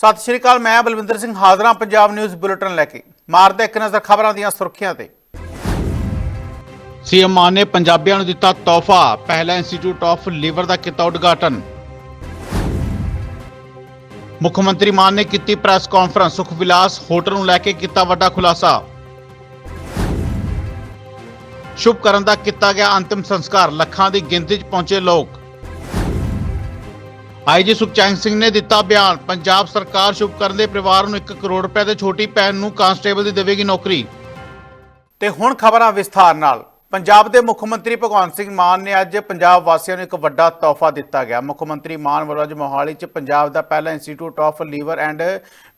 ਸਤਿ ਸ਼੍ਰੀ ਅਕਾਲ, ਮੈਂ ਬਲਵਿੰਦਰ ਸਿੰਘ ਹਾਜ਼ਰਾਂ ਪੰਜਾਬ ਨਿਊਜ਼ ਬੁਲੇਟਿਨ ਲੈ ਕੇ। ਮਾਰਦੇ ਇੱਕ ਨਜ਼ਰ ਖਬਰਾਂ ਦੀਆਂ ਸੁਰਖੀਆਂ ਤੇ। ਸੀਐਮ ਮਾਨ ਨੇ ਪੰਜਾਬੀਆਂ ਨੂੰ ਦਿੱਤਾ ਤੋਹਫਾ, ਪਹਿਲਾ ਇੰਸਟੀਚਿਊਟ ਆਫ ਲੀਵਰ ਦਾ ਕੀਤਾ ਉਦਘਾਟਨ। ਮੁੱਖ ਮੰਤਰੀ ਮਾਨ ਨੇ ਕੀਤੀ ਪ੍ਰੈਸ ਕਾਨਫਰੰਸ ਸੁਖ ਵਿਲਾਸ ਹੋਟਲ ਨੂੰ ਲੈ ਕੇ ਕੀਤਾ ਵੱਡਾ ਖੁਲਾਸਾ। ਸ਼ੁਭ ਕਰਨ ਦਾ ਕੀਤਾ ਗਿਆ ਅੰਤਿਮ ਸੰਸਕਾਰ, ਲੱਖਾਂ ਦੀ ਗਿਣਤੀ 'ਚ ਪਹੁੰਚੇ ਲੋਕ। ਆਈਜੀ ਸੁਖਚੈਨ ਸਿੰਘ ਨੇ ਦਿੱਤਾ ਬਿਆਨ। ਪੰਜਾਬ ਸਰਕਾਰ ਸ਼ੁਭਕਰਨ ਦੇ ਪਰਿਵਾਰ ਨੂੰ 1 ਕਰੋੜ ਰੁਪਏ ਤੇ ਛੋਟੀ ਭੈਣ ਨੂੰ ਕਾਂਸਟੇਬਲ ਦੀ ਦੇਵੇਗੀ ਨੌਕਰੀ। ਤੇ ਹੁਣ ਖਬਰਾਂ ਵਿਸਥਾਰ ਨਾਲ। ਪੰਜਾਬ ਦੇ ਮੁੱਖ ਮੰਤਰੀ ਭਗਵੰਤ ਸਿੰਘ ਮਾਨ ਨੇ ਅੱਜ ਪੰਜਾਬ ਵਾਸੀਆਂ ਨੂੰ ਇੱਕ ਵੱਡਾ ਤੋਹਫਾ ਦਿੱਤਾ ਗਿਆ। ਮੁੱਖ ਮੰਤਰੀ ਮਾਨ ਵੱਲੋਂ ਅੱਜ ਮੋਹਾਲੀ 'ਚ ਪੰਜਾਬ ਦਾ ਪਹਿਲਾ institute of liver and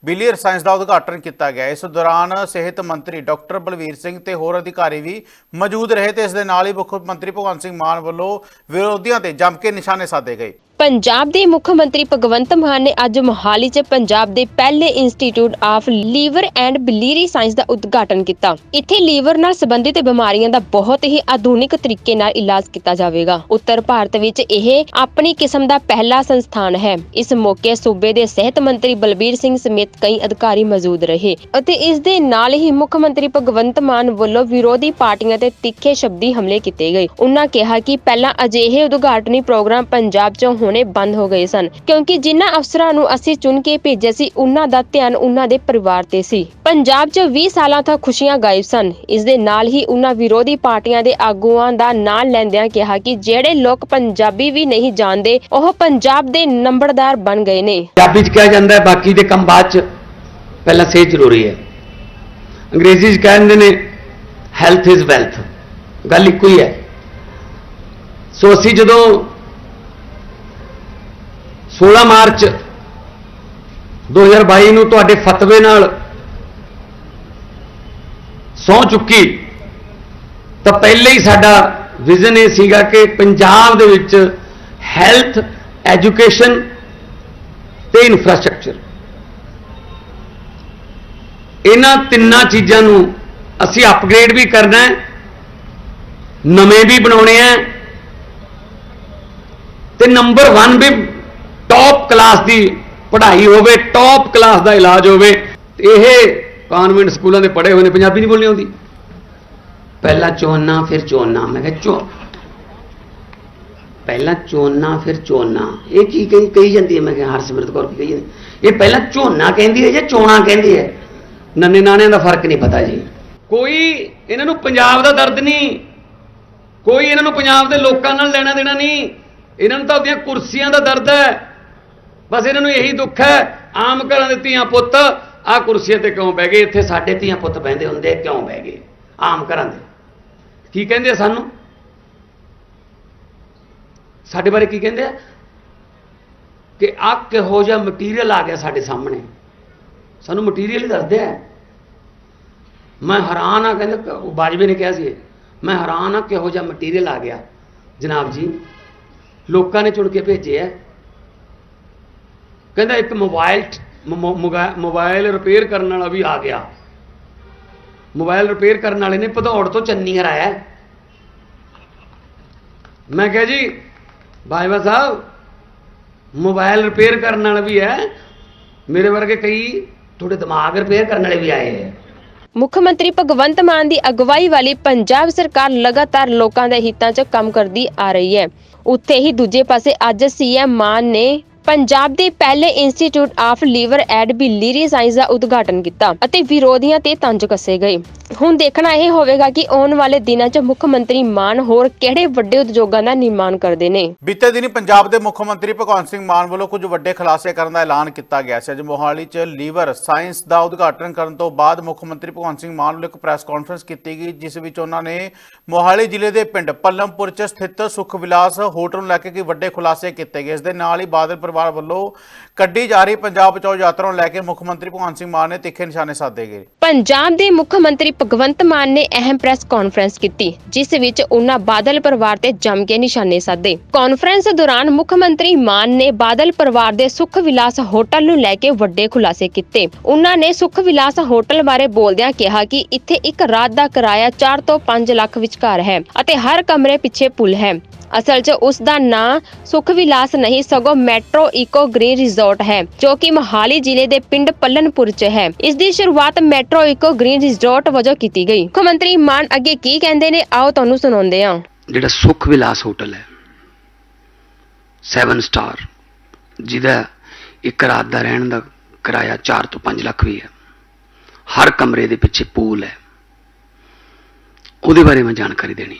biliary science ਦਾ ਉਦਘਾਟਨ ਕੀਤਾ ਗਿਆ। ਇਸ ਦੌਰਾਨ ਸਿਹਤ ਮੰਤਰੀ ਡਾਕਟਰ ਬਲਵੀਰ ਸਿੰਘ ਤੇ ਹੋਰ ਅਧਿਕਾਰੀ ਵੀ ਮੌਜੂਦ ਰਹੇ ਤੇ ਇਸ ਦੇ ਨਾਲ ਹੀ ਮੁੱਖ ਮੰਤਰੀ ਭਗਵੰਤ ਸਿੰਘ ਮਾਨ ਵੱਲੋਂ ਵਿਰੋਧੀਆਂ ਤੇ ਜੰਮ ਕੇ ਨਿਸ਼ਾਨੇ ਸਾਧੇ ਗਏ। ਪੰਜਾਬ ਦੇ ਮੁੱਖ ਮੰਤਰੀ ਭਗਵੰਤ ਮਾਨ ਨੇ ਅੱਜ ਮੋਹਾਲੀ 'ਚ ਪੰਜਾਬ ਦੇ ਪਹਿਲੇ institute of liver and biliary science ਦਾ ਉਦਘਾਟਨ ਕੀਤਾ। ਇੱਥੇ ਲੀਵਰ ਨਾਲ ਸੰਬੰਧਿਤ ਬਿਮਾਰੀਆਂ ਦਾ ਬਹੁਤ ਹੀ ਆਧੁਨਿਕ ਤਰੀਕੇ ਨਾਲ ਇਲਾਜ ਕੀਤਾ ਜਾਵੇਗਾ। ਉੱਤਰ ਭਾਰਤ ਵਿੱਚ ਇਹ ਆਪਣੀ ਕਿਸਮ ਦਾ ਪਹਿਲਾ ਸੰਸਥਾਨ ਹੈ। ਇਸ ਮੌਕੇ ਸੂਬੇ ਦੇ ਸਿਹਤ ਮੰਤਰੀ ਬਲਬੀਰ ਸਿੰਘ ਸਮੇਤ ਕਈ ਅਧਿਕਾਰੀ ਮੌਜੂਦ ਰਹੇ ਅਤੇ ਇਸ ਦੇ ਨਾਲ ਹੀ ਮੁੱਖ ਮੰਤਰੀ ਭਗਵੰਤ ਮਾਨ ਵੱਲੋਂ ਵਿਰੋਧੀ ਪਾਰਟੀਆਂ ਤੇ ਤਿੱਖੇ ਸ਼ਬਦੀ ਹਮਲੇ ਕੀਤੇ ਗਏ। ਉਹਨਾਂ ਕਿਹਾ ਕਿ ਪਹਿਲਾਂ ਅਜਿਹੇ ਉਦਘਾਟਨੀ ਪ੍ਰੋਗਰਾਮ ਪੰਜਾਬ 'ਚ ਹੋਣੇ ਬੰਦ ਹੋ ਗਏ ਸਨ, ਕਿਉਂਕਿ ਜਿਨ੍ਹਾਂ ਅਫਸਰਾਂ ਨੂੰ ਅਸੀਂ ਚੁਣ ਕੇ ਭੇਜਿਆ ਸੀ, ਉਹਨਾਂ ਦਾ ਧਿਆਨ ਉਹਨਾਂ ਦੇ ਪਰਿਵਾਰ ਤੇ ਸੀ। ਪੰਜਾਬ 'ਚ 20 ਸਾਲਾਂ ਤੋਂ ਖੁਸ਼ੀਆਂ ਗਾਇਬ ਸਨ। ਇਸ ਦੇ ਨਾਲ ਹੀ ਉਹਨਾਂ ਵਿਰੋਧੀ ਪਾਰਟੀਆਂ ਦੇ ਆਗੂਆਂ ਦਾ ਨਾਂ ਲੈਂਦਿਆਂ ਕਿਹਾ ਕਿ ਜਿਹੜੇ ਲੋਕ ਪੰਜਾਬੀ ਵੀ ਨਹੀਂ ਜਾਣਦੇ, ਉਹ ਪੰਜਾਬ ਦੇ ਨੰਬਰਦਾਰ ਬਣ ਗਏ ਨੇ। ਪੰਜਾਬੀ ਚ ਕਿਹਾ ਜਾਂਦਾ ਹੈ, ਬਾਕੀ ਦੇ ਕੰਮ ਬਾਅਦ ਚ ਪਹਿਲਾਂ ਸਿਹਤ ਜ਼ਰੂਰੀ ਹੈ। ਅੰਗਰੇਜ਼ੀ ਚ ਕਹਿੰਦੇ ਨੇ ਹੈਲਥ ਇਜ਼ ਵੈਲਥ ਗੱਲ ਇੱਕੋ ਹੀ ਹੈ। ਸੋ ਅਸੀਂ ਜਦੋਂ 16 ਮਾਰਚ 2022 ਨੂੰ ਤੁਹਾਡੇ ਫਤਵੇ ਨਾਲ ਸੌ ਚੁੱਕੀ। ਤਾਂ ਪਹਿਲੇ ਹੀ ਸਾਡਾ ਵਿਜ਼ਨ ਇਹ ਸੀਗਾ ਕਿ ਪੰਜਾਬ ਦੇ ਵਿੱਚ ਹੈਲਥ ਐਜੂਕੇਸ਼ਨ ਤੇ ਇਨਫਰਾਸਟ੍ਰਕਚਰ ਇਹਨਾਂ ਤਿੰਨਾਂ ਚੀਜ਼ਾਂ ਨੂੰ ਅਸੀਂ ਅਪਗ੍ਰੇਡ ਵੀ ਕਰਨਾ ਹੈ, ਨਵੇਂ ਵੀ ਬਣਾਉਣੇ ਆ ਤੇ ਨੰਬਰ 1 ਵੀ ਟੌਪ ਕਲਾਸ ਦੀ ਪੜ੍ਹਾਈ ਹੋਵੇ ਟੌਪ ਕਲਾਸ ਦਾ ਇਲਾਜ ਹੋਵੇ, ਇਹ ਕਾਨਵੈਂਟ ਸਕੂਲਾਂ ਦੇ ਪੜ੍ਹੇ ਹੋਏ ਨੇ, ਪੰਜਾਬੀ ਨਹੀਂ ਬੋਲਣੀ ਆਉਂਦੀ। ਪਹਿਲਾਂ ਚੋਨਾ ਫਿਰ ਚੋਨਾ ਮੈਂ ਕਿਹਾ ਚੋ ਪਹਿਲਾਂ ਚੋਨਾ ਫਿਰ ਚੋਨਾ ਇਹ ਕੀ ਕਹੀ ਕਹੀ ਜਾਂਦੀ ਹੈ? ਮੈਂ ਕਿਹਾ ਹਰਸਿਮਰਤ ਕੌਰ ਕੀ ਕਹੀ ਜਾਂਦੀ ਇਹ ਪਹਿਲਾਂ ਝੋਨਾ ਕਹਿੰਦੀ ਹੈ ਜਾਂ ਚੋਣਾ ਕਹਿੰਦੀ ਹੈ? ਨੰਨੇ ਨਾਣਿਆਂ ਦਾ ਫ਼ਰਕ ਨਹੀਂ ਪਤਾ ਜੀ। ਕੋਈ ਇਹਨਾਂ ਨੂੰ ਪੰਜਾਬ ਦਾ ਦਰਦ ਨਹੀਂ। ਕੋਈ ਇਹਨਾਂ ਨੂੰ ਪੰਜਾਬ ਦੇ ਲੋਕਾਂ ਨਾਲ ਲੈਣਾ ਦੇਣਾ ਨਹੀਂ। ਇਹਨਾਂ ਨੂੰ ਤਾਂ ਉਹਦੀਆਂ ਕੁਰਸੀਆਂ ਦਾ ਦਰਦ ਹੈ। ਬਸ ਇਹਨਾਂ ਨੂੰ ਇਹੀ ਦੁੱਖ ਹੈ, ਆਮ ਘਰਾਂ ਦੇ ਧੀਆਂ ਪੁੱਤ, ਆਹ ਕੁਰਸੀਆਂ ਤੇ ਕਿਉਂ ਬਹਿ ਗਏ? ਇੱਥੇ ਸਾਡੇ ਧੀਆਂ ਪੁੱਤ ਬਹਿੰਦੇ ਹੁੰਦੇ ਕਿਉਂ ਬਹਿ ਗਏ? ਆਮ ਘਰਾਂ ਦੇ। ਕੀ ਕਹਿੰਦੇ ਆ ਸਾਨੂੰ? ਸਾਡੇ ਬਾਰੇ ਕੀ ਕਹਿੰਦੇ ਆ? ਕਿ ਆ ਕਿਹੋ ਜਿਹਾ ਮਟੀਰੀਅਲ ਆ ਗਿਆ ਸਾਡੇ ਸਾਹਮਣੇ। ਸਾਨੂੰ ਮਟੀਰੀਅਲ ਹੀ ਦੱਸਦੇ ਆ। ਮੈਂ ਹੈਰਾਨ ਆ, ਕਹਿੰਦੇ ਬਾਜਵੇ ਨੇ ਕਿਹਾ ਸੀ ਮੈਂ ਹੈਰਾਨ ਆ ਕਿਹੋ ਜਿਹਾ ਮਟੀਰੀਅਲ ਆ ਗਿਆ। ਜਨਾਬ ਜੀ, ਲੋਕਾਂ ਨੇ ਚੁਣ ਕੇ ਭੇਜੇ ਆ। ਕਹਿੰਦਾ ਇੱਕ ਮੋਬਾਈਲ ਮੋਬਾਈਲ ਰਿਪੇਅਰ ਕਰਨ ਵਾਲਾ ਵੀ ਆ ਗਿਆ। ਮੋਬਾਈਲ ਰਿਪੇਅਰ ਕਰਨ ਵਾਲੇ ਨੇ ਭਦੌੜ ਤੋਂ ਚੰਨੀ ਹਰਾਇਆ ਮੈਂ ਕਿਹਾ ਜੀ, ਬਾਜਵਾ ਸਾਹਿਬ, ਮੋਬਾਈਲ ਰਿਪੇਅਰ ਕਰਨ ਵਾਲਾ ਵੀ ਹੈ, ਮੇਰੇ ਵਰਗੇ ਕਈ ਤੁਹਾਡੇ ਦਿਮਾਗ ਰਿਪੇਅਰ ਕਰਨ ਵਾਲੇ ਵੀ ਆਏ ਹੈ ਮੁੱਖ ਮੰਤਰੀ ਭਗਵੰਤ ਮਾਨ ਦੀ ਅਗਵਾਈ ਵਾਲੀ ਪੰਜਾਬ ਸਰਕਾਰ ਲਗਾਤਾਰ ਲੋਕਾਂ ਦੇ ਹਿੱਤਾਂ 'ਚ ਕੰਮ ਕਰਦੀ ਆ ਰਹੀ ਹੈ। ਉੱਥੇ ਹੀ ਦੂਜੇ ਪਾਸੇ ਅੱਜ ਸੀਐਮ ਮਾਨ ਨੇ ਪੰਜਾਬ ਦੇ ਪਹਿਲੇ institute of liver and biliary science ਦਾ ਉਦਘਾਟਨ ਕੀਤਾ ਅਤੇ ਵਿਰੋਧੀਆਂ ਤੇ ਤੰਜ ਕੱਸੇ ਗਏ। ਹੁਣ ਦੇਖਣਾ ਇਹ ਹੋਵੇਗਾ ਕਿ ਆਉਣ ਵਾਲੇ ਦਿਨਾਂ 'ਚ ਮੁੱਖ ਮੰਤਰੀ ਮਾਨ ਹੋਰ ਕਿਹੜੇ ਵੱਡੇ ਉਦਯੋਗਾਂ ਦਾ ਨਿਰਮਾਣ ਕਰਦੇ ਨੇ? ਬੀਤੇ ਦਿਨੀ ਪੰਜਾਬ ਦੇ ਮੁੱਖ ਮੰਤਰੀ ਭਗਵੰਤ ਸਿੰਘ ਮਾਨ ਵੱਲੋਂ ਕੁਝ ਵੱਡੇ ਖੁਲਾਸੇ ਕਰਨ ਦਾ ਐਲਾਨ ਕੀਤਾ ਗਿਆ ਸੀ। ਅੱਜ ਮੋਹਾਲੀ 'ਚ ਲੀਵਰ ਸਾਇੰਸ ਦਾ ਉਦਘਾਟਨ ਕਰਨ ਤੋਂ ਬਾਅਦ ਮੁੱਖ ਮੰਤਰੀ ਭਗਵੰਤ ਸਿੰਘ ਮਾਨ ਵੱਲੋਂ ਇੱਕ ਪ੍ਰੈਸ ਕਾਨਫਰੰਸ ਕੀਤੀ ਗਈ ਜਿਸ ਵਿੱਚ ਉਹਨਾਂ ਨੇ ਮੋਹਾਲੀ ਜ਼ਿਲ੍ਹੇ ਦੇ ਪਿੰਡ ਪੱਲਮਪੁਰ 'ਚ ਸਥਿਤ ਸੁਖ ਵਿਲਾਸ ਹੋਟਲ ਨੂੰ ਲੈ ਕੇ ਕਈ ਵੱਡੇ ਖੁਲਾਸੇ ਕੀਤੇ ਗਏ। ਇਸ ਦੇ ਨਾਲ ਹੀ ਬਾਦਲ ਪਰਿਵਾਰ ਵੱਲੋਂ ਕੱਢੀ ਜਾ ਰਹੀ ਪੰਜਾਬ ਬਚਾਓ ਯਾਤਰਾ ਨੂੰ ਲੈ ਕੇ ਮੁੱਖ ਮੰਤਰੀ ਭਗਵੰਤ ਸਿੰਘ ਮਾਨ ਨੇ ਤਿੱਖੇ ਨਿਸ਼ਾਨੇ ਸਾਧੇ ਗਏ। ਪੰਜਾਬ ਦੇ ਮੁੱਖ ਮੰਤਰੀ ਭਗਵੰਤ ਮਾਨ ਨੇ ਅਹਿਮ ਪ੍ਰੈਸ ਕਾਨਫਰੰਸ ਕੀਤੀ, ਜਿਸ ਵਿੱਚ ਉਹਨਾਂ ਬਾਦਲ ਪਰਿਵਾਰ ਤੇ ਜੰਮ ਕੇ ਨਿਸ਼ਾਨੇ ਸਾਧੇ। ਕਾਨਫਰੰਸ ਦੌਰਾਨ ਮੁੱਖ ਮੰਤਰੀ ਮਾਨ ਨੇ ਬਾਦਲ ਪਰਿਵਾਰ ਦੇ ਸੁਖ ਵਿਲਾਸ ਹੋਟਲ ਨੂੰ ਲੈ ਕੇ ਵੱਡੇ ਖੁਲਾਸੇ ਕੀਤੇ। ਉਹਨਾਂ ਨੇ ਸੁਖ ਵਿਲਾਸ ਹੋਟਲ ਬਾਰੇ ਬੋਲਦਿਆਂ ਕਿਹਾ ਕਿ ਇੱਥੇ ਇੱਕ ਰਾਤ ਦਾ ਕਿਰਾਇਆ 4 ਤੋਂ 5 ਲੱਖ ਵਿਚਕਾਰ ਹੈ ਅਤੇ ਹਰ ਕਮਰੇ ਪਿੱਛੇ ਪੁਲ ਹੈ। ਅਸਲ 'ਚ ਉਸ ਦਾ ਨਾਂ ਸੁਖ ਵਿਲਾਸ ਨਹੀਂ, ਸਗੋਂ ਮੈਟਰੋ ਇਕੋ ਗ੍ਰੀਨ ਰਿਜ਼ੋਰਟ ਹੈ, ਜੋ ਕਿ ਮੋਹਾਲੀ ਜ਼ਿਲ੍ਹੇ ਦੇ ਪਿੰਡ ਪੱਲਨਪੁਰ 'ਚ ਹੈ। ਇਸ ਦੀ ਸ਼ੁਰੂਆਤ ਮੈਟਰੋ ਇਕੋ ਗ੍ਰੀਨ ਰਿਜ਼ੋਰਟ ਵਜੋਂ ਕੀਤੀ ਗਈ। ਮੁੱਖ ਮੰਤਰੀ ਮਾਨ ਅੱਗੇ ਕੀ ਕਹਿੰਦੇ ਨੇ? ਆਓ ਤੁਹਾਨੂੰ ਸੁਣਾਉਂਦੇ ਹਾਂ। ਜਿਹੜਾ ਸੁਖ ਵਿਲਾਸ ਹੋਟਲ ਹੈ 7 ਸਟਾਰ ਜਿਹਦਾ ਇੱਕ ਰਾਤ ਦਾ ਰਹਿਣ ਦਾ ਕਿਰਾਇਆ 4 ਤੋਂ 5 ਲੱਖ ਵੀ ਹੈ, ਹਰ ਕਮਰੇ ਦੇ ਪਿੱਛੇ ਪੂਲ ਹੈ। ਉਹਦੇ ਬਾਰੇ ਮੈਂ ਜਾਣਕਾਰੀ ਦੇਣੀ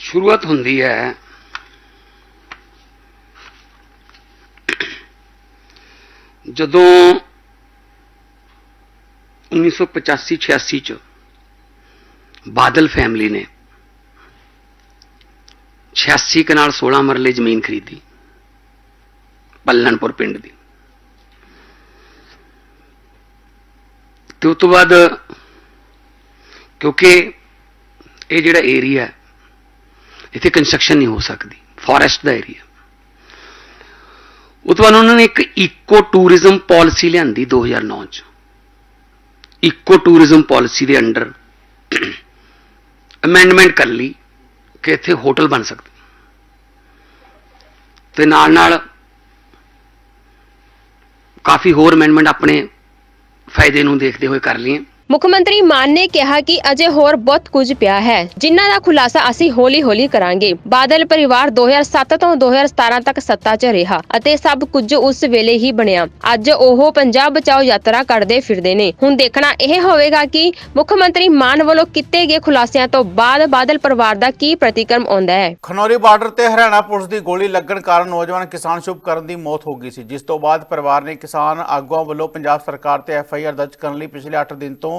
ਸ਼ੁਰੂਆਤ ਹੁੰਦੀ ਹੈ। ਜਦੋਂ 1985-86 ਚ ਬਾਦਲ ਫੈਮਿਲੀ ਨੇ 86 ਕਨਾਲ 16 ਮਰਲੇ ਜ਼ਮੀਨ ਖਰੀਦੀ, ਪੱਲਣਪੁਰ ਪਿੰਡ ਦੀ। ਤੇ ਉਸ ਤੋਂ ਬਾਅਦ ਕਿਉਂਕਿ ਇਹ ਜਿਹੜਾ ਏਰੀਆ ਹੈ ਇੱਥੇ ਕੰਸਟਰਕਸ਼ਨ ਨਹੀਂ ਹੋ ਸਕਦੀ ਫੋਰੈਸਟ ਦਾ ਏਰੀਆ ਉਹ ਤੋਂ ਬਾਅਦ ਉਹਨਾਂ ਨੇ ਇੱਕ ਇਕੋ ਟੂਰਿਜ਼ਮ ਪਾਲਿਸੀ ਲਿਆਂਦੀ 2009 ਚ। ਇਕੋ ਟੂਰਿਜ਼ਮ ਪਾਲਿਸੀ ਦੇ ਅੰਡਰ ਅਮੈਂਡਮੈਂਟ ਕਰ ਲਈ ਕਿ ਇੱਥੇ ਹੋਟਲ ਬਣ ਸਕਦਾ। ਤੇ ਨਾਲ ਨਾਲ ਕਾਫੀ ਹੋਰ ਅਮੈਂਡਮੈਂਟ ਆਪਣੇ ਫਾਇਦੇ ਨੂੰ ਦੇਖਦੇ ਹੋਏ ਕਰ ਲਈਏ ਮੁੱਖ ਮੰਤਰੀ ਮਾਨ ਨੇ ਕਿਹਾ ਕਿ ਅਜੇ ਹੋਰ ਬਹੁਤ ਕੁਝ ਪਿਆ ਹੈ, ਜਿਨ੍ਹਾਂ ਦਾ ਖੁਲਾਸਾ ਅਸੀਂ ਹੌਲੀ-ਹੌਲੀ ਕਰਾਂਗੇ। ਬਾਦਲ ਪਰਿਵਾਰ 2007 ਤੋਂ 2017 ਤੱਕ ਸੱਤਾ 'ਚ ਰਿਹਾ ਅਤੇ ਸਭ ਕੁਝ ਉਸ ਵੇਲੇ ਹੀ ਬਣਿਆ। ਅੱਜ ਉਹ ਪੰਜਾਬ ਬਚਾਓ ਯਾਤਰਾ ਕਰਦੇ ਫਿਰਦੇ ਨੇ। ਹੁਣ ਦੇਖਣਾ ਇਹ ਹੋਵੇਗਾ ਕਿ ਮੁੱਖ ਮੰਤਰੀ ਮਾਨ ਵੱਲੋਂ ਕੀਤੇ ਗਏ ਖੁਲਾਸਿਆਂ ਤੋਂ ਬਾਅਦ ਬਾਦਲ ਪਰਿਵਾਰ ਦਾ ਕੀ ਪ੍ਰਤੀਕਰਮ ਆਉਂਦਾ ਹੈ। ਖਨੌਰੀ ਬਾਰਡਰ ਤੇ ਹਰਿਆਣਾ ਪੁਲਿਸ ਦੀ ਗੋਲੀ ਲੱਗਣ ਕਾਰਨ ਨੌਜਵਾਨ ਕਿਸਾਨ ਸ਼ੁਭਕਰਨ ਦੀ ਮੌਤ ਹੋ ਗਈ ਸੀ। ਜਿਸ ਤੋਂ ਬਾਅਦ ਪਰਿਵਾਰ ਨੇ ਕਿਸਾਨ ਆਗੂਆਂ ਵੱਲੋਂ ਪੰਜਾਬ ਸਰਕਾਰ ਤੇ ਐਫ ਆਈ ਆਰ ਦਰਜ ਕਰਨ ਲਈ ਪਿਛਲੇ 8 ਦਿਨ ਤੋਂ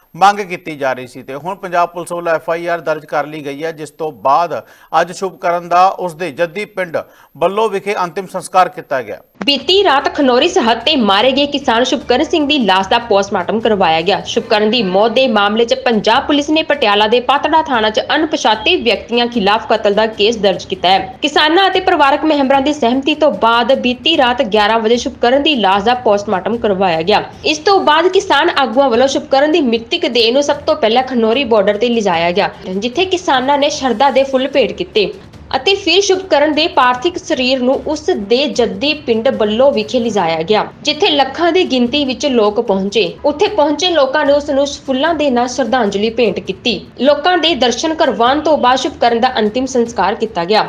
ਮੰਗ ਕੀਤੀ ਜਾ ਰਹੀ ਸੀ ਤੇ ਹੁਣ ਪੰਜਾਬ ਪੁਲਿਸ ਵੱਲੋਂ ਐਫ ਆਈ ਆਰ ਦਰਜ ਕਰ ਲਈ ਗਈ ਹੈ, ਜਿਸ ਤੋਂ ਬਾਅਦ ਅੱਜ ਸ਼ੁਭਕਰਨ ਦਾ ਉਸ ਦੇ ਜੱਦੀ ਪਿੰਡ ਬੱਲੋ ਵਿਖੇ ਅੰਤਿਮ ਸੰਸਕਾਰ ਕੀਤਾ ਗਿਆ। ਬੀਤੀ ਰਾਤ ਖਨੌਰੀ ਸਰਹੱਦ ਤੇ ਮਾਰੇ ਗਏ ਕਿਸਾਨ ਸ਼ੁਭਕਰਨ ਸਿੰਘ ਦੀ ਲਾਸ਼ ਦਾ ਪੋਸਟਮਾਰਟਮ ਕਰਵਾਇਆ ਗਿਆ। ਸ਼ੁਭਕਰਨ ਦੀ ਮੌਤ ਦੇ ਮਾਮਲੇ 'ਚ ਪੰਜਾਬ ਪੁਲਿਸ ਨੇ ਪਟਿਆਲਾ ਦੇ ਪਾਤੜਾ ਥਾਣਾ 'ਚ ਅਣਪਛਾਤੇ ਵਿਅਕਤੀਆਂ ਖਿਲਾਫ ਕਤਲ ਦਾ ਕੇਸ ਦਰਜ ਕੀਤਾ ਹੈ। ਕਿਸਾਨਾਂ ਅਤੇ ਪਰਿਵਾਰਕ ਮੈਂਬਰਾਂ ਦੀ ਸਹਿਮਤੀ ਤੋਂ ਬਾਅਦ ਬੀਤੀ ਰਾਤ 11 ਵਜੇ ਸ਼ੁਭਕਰਨ ਦੀ ਲਾਸ਼ ਦਾ ਪੋਸਟਮਾਰਟਮ ਕਰਵਾਇਆ ਗਿਆ। ਇਸ ਤੋਂ ਬਾਅਦ ਕਿਸਾਨ ਆਗੂਆਂ ਵੱਲੋਂ ਸ਼ੁਭਕਰਨ ਦੀ ਮ੍ਰਿਤਕ ਦੇਹ ਨੂੰ ਸਭ ਤੋਂ ਪਹਿਲਾਂ ਖਨੌਰੀ ਬਾਰਡਰ ਤੇ ਲਿਜਾਇਆ ਗਿਆ, ਜਿੱਥੇ ਕਿਸਾਨਾਂ ਨੇ ਸ਼ਰਧਾ ਦੇ ਫੁੱਲ ਭੇਟ ਕੀਤੇ ਅਤੇ ਫਿਰ ਸ਼ੁਭਕਰਨ ਦੇ ਪਾਰਥਿਕ ਸਰੀਰ ਨੂੰ ਉਸ ਦੇ ਜੱਦੀ ਪਿੰਡ ਬੱਲੋ ਵਿਖੇ ਲਿਜਾਇਆ ਗਿਆ, ਜਿੱਥੇ ਲੱਖਾਂ ਦੀ ਗਿਣਤੀ ਵਿੱਚ ਲੋਕ ਪਹੁੰਚੇ। ਉੱਥੇ ਪਹੁੰਚੇ ਲੋਕਾਂ ਨੇ ਉਸ ਨੂੰ ਫੁੱਲਾਂ ਦੇ ਨਾਲ ਸ਼ਰਧਾਂਜਲੀ ਭੇਂਟ ਕੀਤੀ। ਲੋਕਾਂ ਦੇ ਦਰਸ਼ਨ ਕਰਵਾਉਣ ਤੋਂ ਬਾਅਦ ਸ਼ੁਭਕਰਨ ਦਾ ਅੰਤਿਮ ਸੰਸਕਾਰ ਕੀਤਾ ਗਿਆ।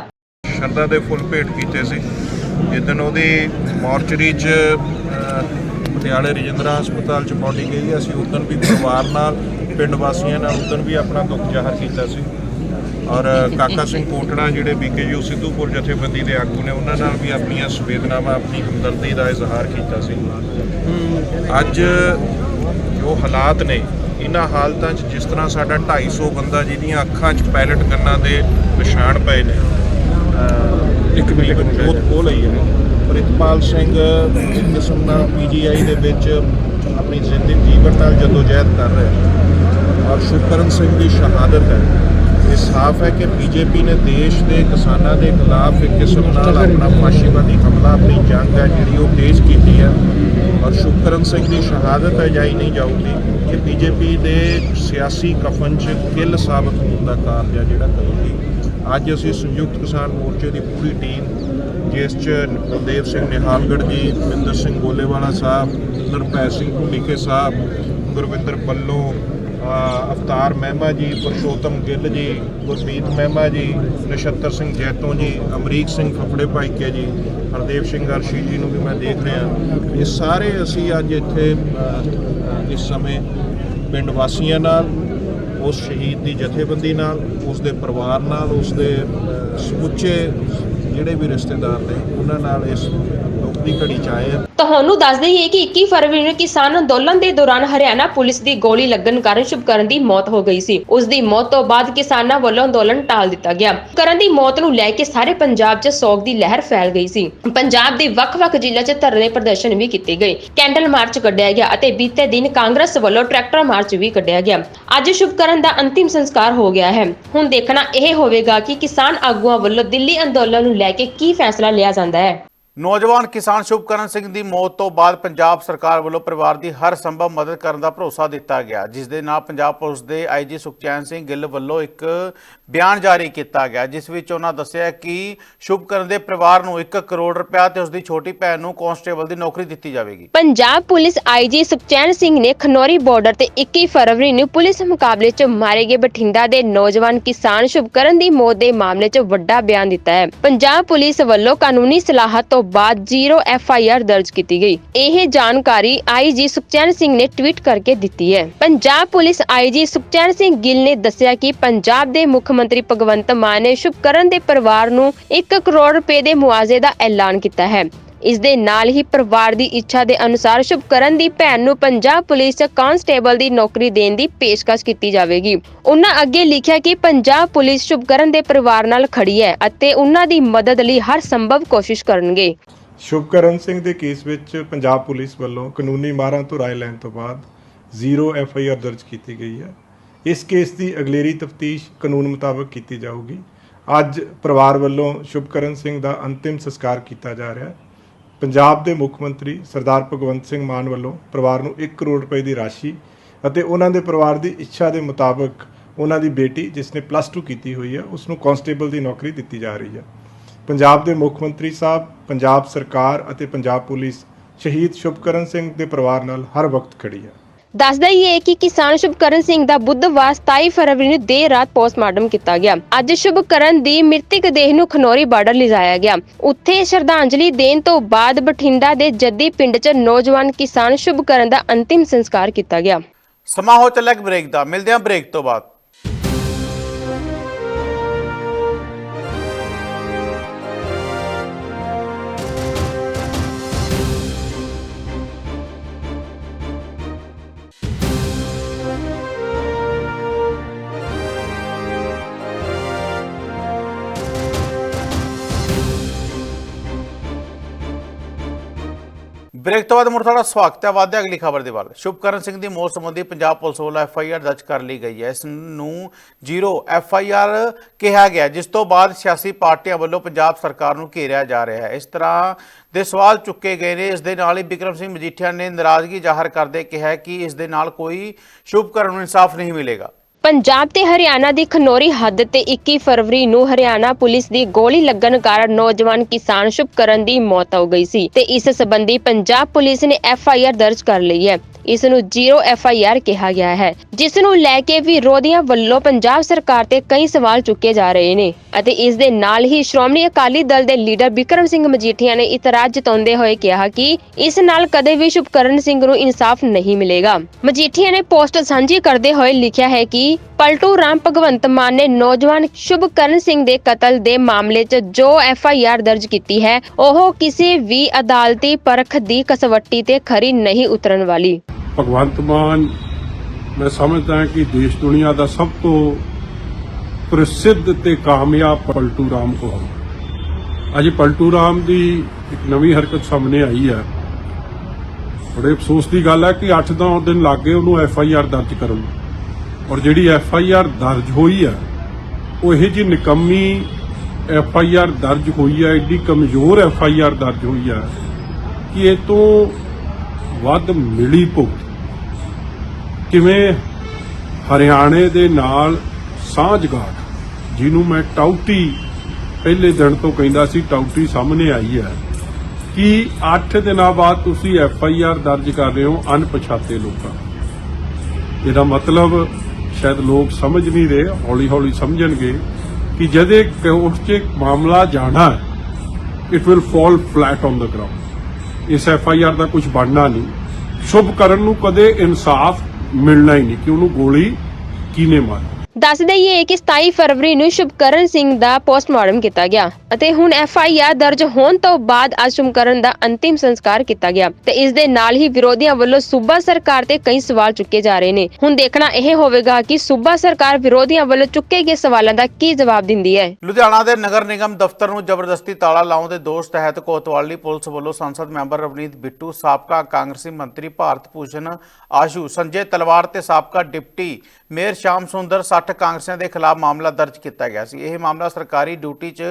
ਸ਼ਰਧਾ ਦੇ ਫੁੱਲ ਭੇਟ ਕੀਤੇ ਸੀ। ਜਿੱਦਣ ਉਹਦੀ ਮੋਰਚਰੀ 'ਚ ਪਟਿਆਲੇ ਰਜਿੰਦਰਾ ਹਸਪਤਾਲ 'ਚ ਪਹੁੰਚੀ ਗਈ ਅਸੀਂ ਉਦੋਂ ਵੀ ਪਰਿਵਾਰ ਨਾਲ, ਪਿੰਡ ਵਾਸੀਆਂ ਨਾਲ ਉਦੋਂ ਵੀ ਆਪਣਾ ਦੁੱਖ ਜ਼ਾਹਰ ਕੀਤਾ ਸੀ। ਔਰ ਕਾਕਾ ਸਿੰਘ ਕੋਟੜਾ ਜਿਹੜੇ ਬੀਕੇਯੂ ਸਿੱਧੂਪੁਰ ਜਥੇਬੰਦੀ ਦੇ ਆਗੂ ਨੇ, ਉਹਨਾਂ ਨਾਲ ਵੀ ਆਪਣੀਆਂ ਸੰਵੇਦਨਾਵਾਂ, ਆਪਣੀ ਹਮਦਰਦੀ ਦਾ ਇਜ਼ਹਾਰ ਕੀਤਾ ਸੀ। ਅੱਜ ਜੋ ਹਾਲਾਤ ਨੇ ਇਹਨਾਂ ਹਾਲਤਾਂ 'ਚ ਜਿਸ ਤਰ੍ਹਾਂ ਸਾਡਾ 250 ਬੰਦਾ ਜਿਹਦੀਆਂ ਅੱਖਾਂ 'ਚ ਪੈਲਟ ਗੰਨਾਂ ਦੇ ਨਿਸ਼ਾਨ ਪਏ ਨੇ ਇੱਕ ਮਿੰਟ ਜੋਤ ਖੋਲ ਲਈ ਹੈ। ਪ੍ਰਿਤਪਾਲ ਸਿੰਘ ਕਿਸਮ ਦਾ ਪੀਜੀਆਈ ਦੇ ਵਿੱਚ ਆਪਣੀ ਜ਼ਿੰਦਗੀ ਜੀਵਨ ਨਾਲ ਜਦੋਜਹਿਦ ਕਰ ਰਿਹਾ ਹੈ। ਔਰ ਸ਼ੁਕਰਨ ਸਿੰਘ ਦੀ ਸ਼ਹਾਦਤ ਹੈ। ਇਹ ਸਾਫ਼ ਹੈ ਕਿ ਬੀਜੇਪੀ ਨੇ ਦੇਸ਼ ਦੇ ਕਿਸਾਨਾਂ ਦੇ ਖਿਲਾਫ ਇੱਕ ਕਿਸਮ ਨਾਲ ਆਪਣਾ ਫਾਸ਼ੀਵਾਦੀ ਹਮਲਾ ਆਪਣੀ ਜੰਗ ਹੈ ਜਿਹੜੀ ਉਹ ਤੇਜ਼ ਕੀਤੀ ਹੈ। ਔਰ ਸ਼ੁਕਰਨ ਸਿੰਘ ਦੀ ਸ਼ਹਾਦਤ ਹੈ ਜਾਈ ਨਹੀਂ ਜਾਊਗੀ ਕਿ ਬੀਜੇਪੀ ਦੇ ਸਿਆਸੀ ਕਫਨ 'ਚ ਕਿੱਲ ਸਾਬਤ ਹੋਣ ਦਾ ਕਾਰਜ ਹੈ ਜਿਹੜਾ ਕਰੂਗੀ। ਅੱਜ ਅਸੀਂ ਸੰਯੁਕਤ ਕਿਸਾਨ ਮੋਰਚੇ ਦੀ ਪੂਰੀ ਟੀਮ ਜਿਸ 'ਚ ਕੁਲਦੀਪ ਸਿੰਘ ਨਿਹਾਲਗੜ੍ਹ ਜੀ ਮਿੰਦਰ ਸਿੰਘ ਗੋਲੇਵਾਲਾ ਸਾਹਿਬ ਨਿਰਭੈ ਸਿੰਘ ਭੁਮੀਕੇ ਸਾਹਿਬ ਗੁਰਵਿੰਦਰ ਪੱਲੋ ਅ, ਅਵਤਾਰ ਮਹਿਮਾ ਜੀ ਪੁਰਸ਼ੋਤਮ ਗਿੱਲ ਜੀ ਗੁਰਮੀਤ ਮਹਿਮਾ ਜੀ ਨਛੱਤਰ ਸਿੰਘ ਜੈਤੋਂ ਜੀ ਅਮਰੀਕ ਸਿੰਘ ਫਫੜੇ ਭਾਈਕੇ ਜੀ ਹਰਦੇਵ ਸਿੰਘ ਅਰਸ਼ੀ ਜੀ ਨੂੰ ਵੀ ਮੈਂ ਦੇਖ ਰਿਹਾ। ਇਹ ਸਾਰੇ ਅਸੀਂ ਅੱਜ ਇੱਥੇ ਇਸ ਸਮੇਂ ਪਿੰਡ ਵਾਸੀਆਂ ਨਾਲ ਉਸ ਸ਼ਹੀਦ ਦੀ ਜਥੇਬੰਦੀ ਨਾਲ, ਉਸ ਦੇ ਪਰਿਵਾਰ ਨਾਲ, ਉਸ ਦੇ ਸਮੁੱਚੇ ਜਿਹੜੇ ਵੀ ਰਿਸ਼ਤੇਦਾਰ ਨੇ, ਉਹਨਾਂ ਨਾਲ ਇਸ ਦੁੱਖ ਦੀ ਘੜੀ ਚ ਆਏ ਆ। ਤੁਹਾਨੂੰ ਦੱਸ ਦਈਏ ਕਿ 21 ਫਰਵਰੀ ਨੂੰ ਕਿਸਾਨ ਅੰਦੋਲਨ ਦੇ ਦੌਰਾਨ ਹਰਿਆਣਾ ਪੁਲਿਸ ਦੀ ਗੋਲੀ ਲੱਗਣ ਕਾਰਨ ਸ਼ੁਭਕਰਨ ਦੀ ਮੌਤ ਹੋ ਗਈ ਸੀ। ਉਸ ਦੀ ਮੌਤ ਤੋਂ ਬਾਅਦ ਕਿਸਾਨਾਂ ਵੱਲੋਂ ਅੰਦੋਲਨ ਟਾਲ ਦਿੱਤਾ ਗਿਆ। ਕਰਨ ਦੀ ਮੌਤ ਨੂੰ ਲੈ ਕੇ ਸਾਰੇ ਪੰਜਾਬ 'ਚ ਸੋਗ ਦੀ ਲਹਿਰ ਫੈਲ ਗਈ ਸੀ। ਪੰਜਾਬ ਦੇ ਵੱਖ-ਵੱਖ ਜ਼ਿਲ੍ਹਿਆਂ 'ਚ ਧਰਨੇ ਪ੍ਰਦਰਸ਼ਨ ਵੀ ਕੀਤੇ ਗਏ। ਕੈਂਡਲ ਮਾਰਚ ਕੱਢਿਆ ਗਿਆ ਅਤੇ ਬੀਤੇ ਦਿਨ ਕਾਂਗਰਸ ਵੱਲੋਂ ਟਰੈਕਟਰ ਮਾਰਚ ਵੀ ਕੱਢਿਆ ਗਿਆ। ਅੱਜ ਸ਼ੁਭਕਰਨ ਦਾ ਅੰਤਿਮ ਸੰਸਕਾਰ ਹੋ ਗਿਆ ਹੈ। ਹੁਣ ਦੇਖਣਾ ਇਹ ਹੋਵੇਗਾ ਕਿ ਕਿਸਾਨ ਆਗੂਆਂ ਵੱਲੋਂ ਦਿੱਲੀ ਅੰਦੋਲਨ ਨੂੰ ਲੈ ਕੇ ਕੀ ਫੈਸਲਾ ਲਿਆ ਜਾਂਦਾ ਹੈ। ਨੌਜਵਾਨ ਕਿਸਾਨ ਸ਼ੁਭਕਰਨ ਸਿੰਘ ਦੀ ਮੌਤ ਤੋਂ ਬਾਅਦ ਪੰਜਾਬ ਸਰਕਾਰ ਵੱਲੋਂ ਪਰਿਵਾਰ ਦੀ ਹਰ ਸੰਭਵ ਮਦਦ ਕਰਨ ਦਾ ਭਰੋਸਾ ਦਿੱਤਾ ਗਿਆ, ਜਿਸ ਦੇ ਨਾਲ ਪੰਜਾਬ ਪੁਲਿਸ ਦੇ ਆਈਜੀ ਸੁਖਚੈਨ ਸਿੰਘ ਗਿੱਲ ਵੱਲੋਂ ਇੱਕ ਬਿਆਨ ਜਾਰੀ ਕੀਤਾ ਗਿਆ, ਜਿਸ ਵਿੱਚ ਉਹਨਾਂ ਦੱਸਿਆ ਕਿ ਸ਼ੁਭਕਰਨ ਦੇ ਪਰਿਵਾਰ ਨੂੰ 1 ਕਰੋੜ ਰੁਪਇਆ ਤੇ ਉਸ ਦੀ ਛੋਟੀ ਭੈਣ ਨੂੰ ਕਾਂਸਟੇਬਲ ਦੀ ਨੌਕਰੀ ਦਿੱਤੀ ਜਾਵੇਗੀ। ਪੰਜਾਬ ਪੁਲਿਸ ਆਈਜੀ ਸੁਖਚੈਨ ਸਿੰਘ ਨੇ ਖਨੌਰੀ ਬਾਰਡਰ ਤੇ 21 ਫਰਵਰੀ ਨੂੰ ਪੁਲਿਸ ਮੁਕਾਬਲੇ 'ਚ ਮਾਰੇ ਗਏ ਬਠਿੰਡਾ ਦੇ ਨੌਜਵਾਨ ਕਿਸਾਨ ਸ਼ੁਭਕਰਨ ਦੀ ਮੌਤ ਦੇ ਮਾਮਲੇ 'ਚ ਵੱਡਾ ਬਿਆਨ ਦਿੱਤਾ ਹੈ। ਪੰਜਾਬ ਪੁਲਿਸ ਵੱਲੋਂ ਕਾਨੂੰਨੀ ਸਲਾਹ ਤੋਂ ਬਾਅਦ ਜ਼ੀਰੋ ਐਫ ਆਈ ਆਰ ਦਰਜ ਕੀਤੀ ਗਈ। ਇਹ ਜਾਣਕਾਰੀ ਆਈ ਜੀ ਸੁਖਚੈਨ ਸਿੰਘ ਨੇ ਟਵੀਟ ਕਰਕੇ ਦਿੱਤੀ ਹੈ। ਪੰਜਾਬ ਪੁਲਿਸ ਆਈ ਜੀ ਸੁਖਚੈਨ ਸਿੰਘ ਗਿੱਲ ਨੇ ਦੱਸਿਆ ਕਿ ਪੰਜਾਬ ਦੇ ਮੁੱਖ ਮੰਤਰੀ ਭਗਵੰਤ ਮਾਨ ਨੇ ਸ਼ੁਭਕਰਨ ਦੇ ਪਰਿਵਾਰ ਨੂੰ 1 ਕਰੋੜ ਰੁਪਏ ਦੇ ਮੁਆਵਜ਼ੇ ਦਾ ਐਲਾਨ ਕੀਤਾ ਹੈ। ਇਸ ਦੇ ਨਾਲ ਹੀ ਪਰਿਵਾਰ ਦੀ ਇੱਛਾ ਦੇ ਅਨੁਸਾਰ ਸ਼ੁਭਕਰਨ ਦੀ ਭੈਣ ਨੂੰ ਪੰਜਾਬ ਪੁਲਿਸ 'ਚ ਕਾਂਸਟੇਬਲ ਦੀ ਨੌਕਰੀ ਦੇਣ ਦੀ ਪੇਸ਼ਕਸ਼ ਕੀਤੀ ਜਾਵੇਗੀ। ਉਹਨਾਂ ਅੱਗੇ ਲਿਖਿਆ ਕਿ ਪੰਜਾਬ ਪੁਲਿਸ ਸ਼ੁਭਕਰਨ ਦੇ ਪਰਿਵਾਰ ਨਾਲ ਖੜੀ ਹੈ ਅਤੇ ਉਹਨਾਂ ਦੀ ਮਦਦ ਲਈ ਹਰ ਸੰਭਵ ਕੋਸ਼ਿਸ਼ ਕਰਨਗੇ। ਸ਼ੁਭਕਰਨ ਸਿੰਘ ਦੇ ਕੇਸ ਵਿੱਚ ਪੰਜਾਬ ਪੁਲਿਸ ਵੱਲੋਂ ਕਾਨੂੰਨੀ ਮਾਰਾਂ ਤੋਂ ਰਾਏ ਲੈਣ ਤੋਂ ਬਾਅਦ ਜ਼ੀਰੋ ਐਫ ਆਈ ਆਰ ਦਰਜ ਕੀਤੀ ਗਈ ਹੈ। ਇਸ ਕੇਸ ਦੀ ਅਗਲੇਰੀ ਤਫਤੀਸ਼ ਕਾਨੂੰਨ ਮੁਤਾਬਕ ਕੀਤੀ ਜਾਊਗੀ। ਅੱਜ ਪਰਿਵਾਰ ਵੱਲੋਂ ਸ਼ੁਭਕਰਨ ਸਿੰਘ ਦਾ ਅੰਤਿਮ ਸੰਸਕਾਰ ਕੀਤਾ ਜਾ ਰਿਹਾ ਹੈ। ਪੰਜਾਬ ਦੇ ਮੁੱਖ ਮੰਤਰੀ ਸਰਦਾਰ ਭਗਵੰਤ ਸਿੰਘ ਮਾਨ ਵੱਲੋਂ ਪਰਿਵਾਰ ਨੂੰ 1 ਕਰੋੜ ਰੁਪਏ ਦੀ ਰਾਸ਼ੀ ਅਤੇ ਉਹਨਾਂ ਦੇ ਪਰਿਵਾਰ ਦੀ ਇੱਛਾ ਦੇ ਮੁਤਾਬਕ ਉਹਨਾਂ ਦੀ ਬੇਟੀ, ਜਿਸ ਨੇ ਪਲੱਸ 2 ਕੀਤੀ ਹੋਈ ਹੈ ਉਸ ਨੂੰ ਕਾਂਸਟੇਬਲ ਦੀ ਨੌਕਰੀ ਦਿੱਤੀ ਜਾ ਰਹੀ ਹੈ। ਪੰਜਾਬ ਦੇ ਮੁੱਖ ਮੰਤਰੀ ਸਾਹਿਬ, ਪੰਜਾਬ ਸਰਕਾਰ ਅਤੇ ਪੰਜਾਬ ਪੁਲਿਸ ਸ਼ਹੀਦ ਸ਼ੁਭਕਰਨ ਸਿੰਘ ਦੇ ਪਰਿਵਾਰ ਨਾਲ ਹਰ ਵਕਤ ਖੜੀ ਹੈ। ਦੱਸਦਾ ਹੀ ਹੈ ਕਿ ਕਿਸਾਨ ਸ਼ੁਭਕਰਨ ਸਿੰਘ ਦਾ ਬੁੱਧਵਾਰ 27 ਫਰਵਰੀ ਨੂੰ ਦੇਰ ਰਾਤ ਪੋਸਟਮਾਰਟਮ ਕੀਤਾ ਗਿਆ। ਅੱਜ ਸ਼ੁਭਕਰਨ ਦੀ ਮ੍ਰਿਤਕ ਦੇਹ ਨੂੰ ਖਨੌਰੀ ਬਾਰਡਰ ਲਿਜਾਇਆ ਗਿਆ। ਉੱਥੇ ਸ਼ਰਧਾਂਜਲੀ ਦੇਣ ਤੋਂ ਬਾਅਦ ਬਠਿੰਡਾ ਦੇ ਜੱਦੀ ਪਿੰਡ 'ਚ ਨੌਜਵਾਨ ਕਿਸਾਨ ਸ਼ੁਭਕਰਨ ਦਾ ਅੰਤਿਮ ਸੰਸਕਾਰ ਕੀਤਾ ਗਿਆ। ਸਮਾਂ ਹੋ ਚੱਲਿਆ ਬ੍ਰੇਕ ਦਾ। ਮਿਲਦੇ ਹਾਂ ਬ੍ਰੇਕ ਤੋਂ ਬਾਅਦ। ਬ੍ਰੇਕ ਤੋਂ ਬਾਅਦ ਮੁੜ ਤੁਹਾਡਾ ਸਵਾਗਤ ਹੈ। ਵਾਧੇ ਅਗਲੀ ਖਬਰ ਦੇ ਵੱਲ। ਸ਼ੁਭਕਰਨ ਸਿੰਘ ਦੀ ਮੌਤ ਸੰਬੰਧੀ ਪੰਜਾਬ ਪੁਲਿਸ ਵੱਲੋਂ ਐਫ ਆਈ ਆਰ ਦਰਜ ਕਰ ਲਈ ਗਈ ਹੈ। ਇਸ ਨੂੰ ਜ਼ੀਰੋ ਐਫ ਆਈ ਆਰ ਕਿਹਾ ਗਿਆ, ਜਿਸ ਤੋਂ ਬਾਅਦ ਸਿਆਸੀ ਪਾਰਟੀਆਂ ਵੱਲੋਂ ਪੰਜਾਬ ਸਰਕਾਰ ਨੂੰ ਘੇਰਿਆ ਜਾ ਰਿਹਾ ਹੈ। ਇਸ ਤਰ੍ਹਾਂ ਦੇ ਸਵਾਲ ਚੁੱਕੇ ਗਏ ਨੇ। ਇਸ ਦੇ ਨਾਲ ਹੀ ਬਿਕਰਮ ਸਿੰਘ ਮਜੀਠੀਆ ਨੇ ਨਾਰਾਜ਼ਗੀ ਜ਼ਾਹਰ ਕਰਦੇ ਕਿਹਾ ਕਿ ਇਸ ਦੇ ਨਾਲ ਕੋਈ ਸ਼ੁਭਕਰਨ ਨੂੰ ਇਨਸਾਫ ਨਹੀਂ ਮਿਲੇਗਾ। ਪੰਜਾਬ ਤੇ ਹਰਿਆਣਾ ਦੀ ਖਨੋਰੀ ਹੱਦ ਤੇ 21 ਫਰਵਰੀ ਨੂੰ ਹਰਿਆਣਾ ਪੁਲਿਸ ਦੀ ਗੋਲੀ ਲੱਗਣ ਕਾਰਨ ਨੌਜਵਾਨ ਕਿਸਾਨ ਸ਼ੁਭਕਰਨ ਦੀ ਮੌਤ ਹੋ ਗਈ ਸੀ ਤੇ ਇਸ ਸਬੰਧੀ ਪੰਜਾਬ ਪੁਲਿਸ ਨੇ ਐਫ ਆਈ ਆਰ ਦਰਜ ਕਰ ਲਈ ਹੈ। ਇਸ ਨੂੰ ਜ਼ੀਰੋ ਐਫ ਆਈ ਆਰ ਕਿਹਾ ਗਿਆ ਹੈ। ਜਿਸ ਨੂੰ ਲੈ ਕੇ ਵਿਰੋਧੀਆਂ ਵੱਲੋਂ ਪੰਜਾਬ ਸਰਕਾਰ ਤੇ ਕਈ ਸਵਾਲ ਚੁੱਕੇ ਜਾ ਰਹੇ ਨੇ ਅਤੇ ਇਸ ਦੇ ਨਾਲ ਹੀ ਸ਼੍ਰੋਮਣੀ ਅਕਾਲੀ ਦਲ ਦੇ ਲੀਡਰ ਬਿਕਰਮ ਸਿੰਘ ਮਜੀਠੀਆ ਨੇ ਇਤਰਾਜ਼ ਜਤਾਉਂਦੇ ਹੋਏ ਕਿਹਾ ਕਿ ਇਸ ਨਾਲ ਕਦੇ ਵੀ ਸ਼ੁਭਕਰਨ ਸਿੰਘ ਨੂੰ ਇਨਸਾਫ ਨਹੀਂ ਮਿਲੇਗਾ। ਮਜੀਠੀਆ ਨੇ ਪੋਸਟ ਸਾਂਝੀ ਕਰਦੇ ਹੋਏ ਲਿਖਿਆ ਹੈ ਕਿ ਪਲਟੂ ਰਾਮ ਭਗਵੰਤ ਮਾਨ ਨੇ ਨੌਜਵਾਨ ਸ਼ੁਭਕਰਨ ਸਿੰਘ ਦੇ ਕਤਲ ਦੇ ਮਾਮਲੇ 'ਚ ਜੋ ਐਫ ਆਈ ਆਰ ਦਰਜ ਕੀਤੀ ਹੈ, ਉਹ ਕਿਸੇ ਵੀ ਅਦਾਲਤੀ ਪਰਖ ਦੀ ਕਸਵੱਟੀ ਤੇ ਖਰੀ ਨਹੀਂ ਉਤਰਨ ਵਾਲੀ। ਭਗਵੰਤ ਮਾਨ, ਮੈਂ ਸਮਝਦਾ ਹਾਂ ਕਿ ਦੇਸ਼ ਦੁਨੀਆ ਦਾ ਸਭ ਤੋਂ ਪ੍ਰਸਿੱਧ ਤੇ ਕਾਮਯਾਬ ਪਲਟੂ ਰਾਮ ਕੋ ਅੱਜ ਪਲਟੂ ਰਾਮ ਦੀ ਇੱਕ ਨਵੀਂ ਹਰਕਤ ਸਾਹਮਣੇ ਆਈ ਹੈ। ਬੜੇ ਅਫਸੋਸ ਦੀ ਗੱਲ ਹੈ ਕਿ 8-9 ਦਿਨ ਲੱਗੇ ਉਹਨੂੰ ਐਫ ਆਈ ਆਰ ਦਰਜ ਕਰਨ ਔਰ ਜਿਹੜੀ ਐਫ ਆਈ ਆਰ ਦਰਜ ਹੋਈ ਹੈ ਉਹ ਇਹ ਜੀ ਨਿਕੰਮੀ ਐਫ ਆਈ ਆਰ ਦਰਜ ਹੋਈ ਹੈ ਏਡੀ ਕਮਜ਼ੋਰ ਐਫ ਆਈ ਆਰ ਦਰਜ ਹੋਈ ਹੈ ਕਿ ਇਹ ਤੋਂ ਵੱਧ ਮਿਲੀ ਭੁਗਤ। ਕਿਵੇਂ ਹਰਿਆਣੇ ਦੇ ਨਾਲ ਸਾਂਝਗਾਠ ਜਿਹਨੂੰ ਮੈਂ ਟਾਊਟੀ ਪਹਿਲੇ ਦਿਨ ਤੋਂ ਕਹਿੰਦਾ ਸੀ, ਟਾਊਟੀ ਸਾਹਮਣੇ ਆਈ ਹੈ ਕਿ 8 ਦਿਨਾਂ ਬਾਅਦ ਤੁਸੀਂ ਐਫ ਆਈ ਆਰ ਦਰਜ ਕਰ ਰਹੇ ਹੋ ਅਣਪਛਾਤੇ ਲੋਕਾਂ। ਇਹਦਾ ਮਤਲਬ ਸ਼ਾਇਦ ਲੋਕ ਸਮਝ ਨਹੀਂ ਰਹੇ, ਹੌਲੀ ਹੌਲੀ ਸਮਝਣਗੇ ਕਿ ਜਦੇ ਕੋਰਟ 'ਚ ਮਾਮਲਾ ਜਾਣਾ it will fall flat on the ground ਇਸ ਐਫ ਆਈ ਆਰ ਦਾ ਕੁਝ ਬਣਨਾ ਨਹੀਂ। ਸ਼ੁਭ ਕਰਨ ਨੂੰ ਕਦੇ ਇਨਸਾਫ ਮਿਲਣਾ ਹੀ ਨਹੀਂ ਕਿ ਉਹਨੂੰ ਗੋਲੀ ਕਿਹਨੇ ਮਾਰੀ? ਦੱਸ ਦਈਏ ਕਿ 27 ਫਰਵਰੀ ਨੂੰ ਸ਼ੁਭਕਰਨ ਸਿੰਘ ਦਾ ਪੋਸਟਮਾਰਟਮ ਕੀਤਾ ਗਿਆ ਅਤੇ ਹੁਣ ਐਫ ਆਈ ਆਰ ਦਰਜ ਹੋਣ ਤੋਂ ਬਾਅਦ ਅੱਜ ਸ਼ੁਭਕਰਨ ਦਾ ਅੰਤਿਮ ਸੰਸਕਾਰ ਕੀਤਾ ਗਿਆ ਤੇ ਇਸ ਦੇ ਨਾਲ ਹੀ ਵਿਰੋਧੀਆਂ ਵੱਲੋਂ ਸੂਬਾ ਸਰਕਾਰ ਤੇ ਕਈ ਸਵਾਲ ਚੁੱਕੇ ਜਾ ਰਹੇ ਨੇ। ਹੁਣ ਦੇਖਣਾ ਇਹ ਹੋਵੇਗਾ ਕਿ ਸੂਬਾ ਸਰਕਾਰ ਵਿਰੋਧੀਆਂ ਵੱਲੋਂ ਚੁੱਕੇ ਗਏ ਸਵਾਲਾਂ ਦਾ ਕੀ ਜਵਾਬ ਦਿੰਦੀ ਹੈ। ਲੁਧਿਆਣਾ ਦੇ ਨਗਰ ਨਿਗਮ ਦਫ਼ਤਰ ਨੂੰ ਜ਼ਬਰਦਸਤੀ ਤਾਲਾ ਲਾਉਣ ਦੇ ਦੋਸ਼ ਤਹਿਤ ਕੋਤਵਾਲੀ ਪੁਲਿਸ ਵੱਲੋਂ ਸੰਸਦ ਮੈਂਬਰ ਰਵਨੀਤ ਬਿੱਟੂ, ਸਾਬਕਾ ਕਾਂਗਰਸੀ ਮੰਤਰੀ ਭਾਰਤ ਭੂਸ਼ਣ ਆਸ਼ੂ, ਸੰਜੇ ਤਲਵਾਰ ਤੇ ਸਾਬਕਾ ਡਿਪਟੀ ਮੇਅਰ ਸ਼ਾਮ ਸੁੰਦਰ 60 ਕਾਂਗਰਸੀਆਂ ਦੇ ਖਿਲਾਫ ਮਾਮਲਾ ਦਰਜ ਕੀਤਾ ਗਿਆ ਸੀ। ਇਹ ਮਾਮਲਾ ਸਰਕਾਰੀ ਡਿਊਟੀ 'ਚ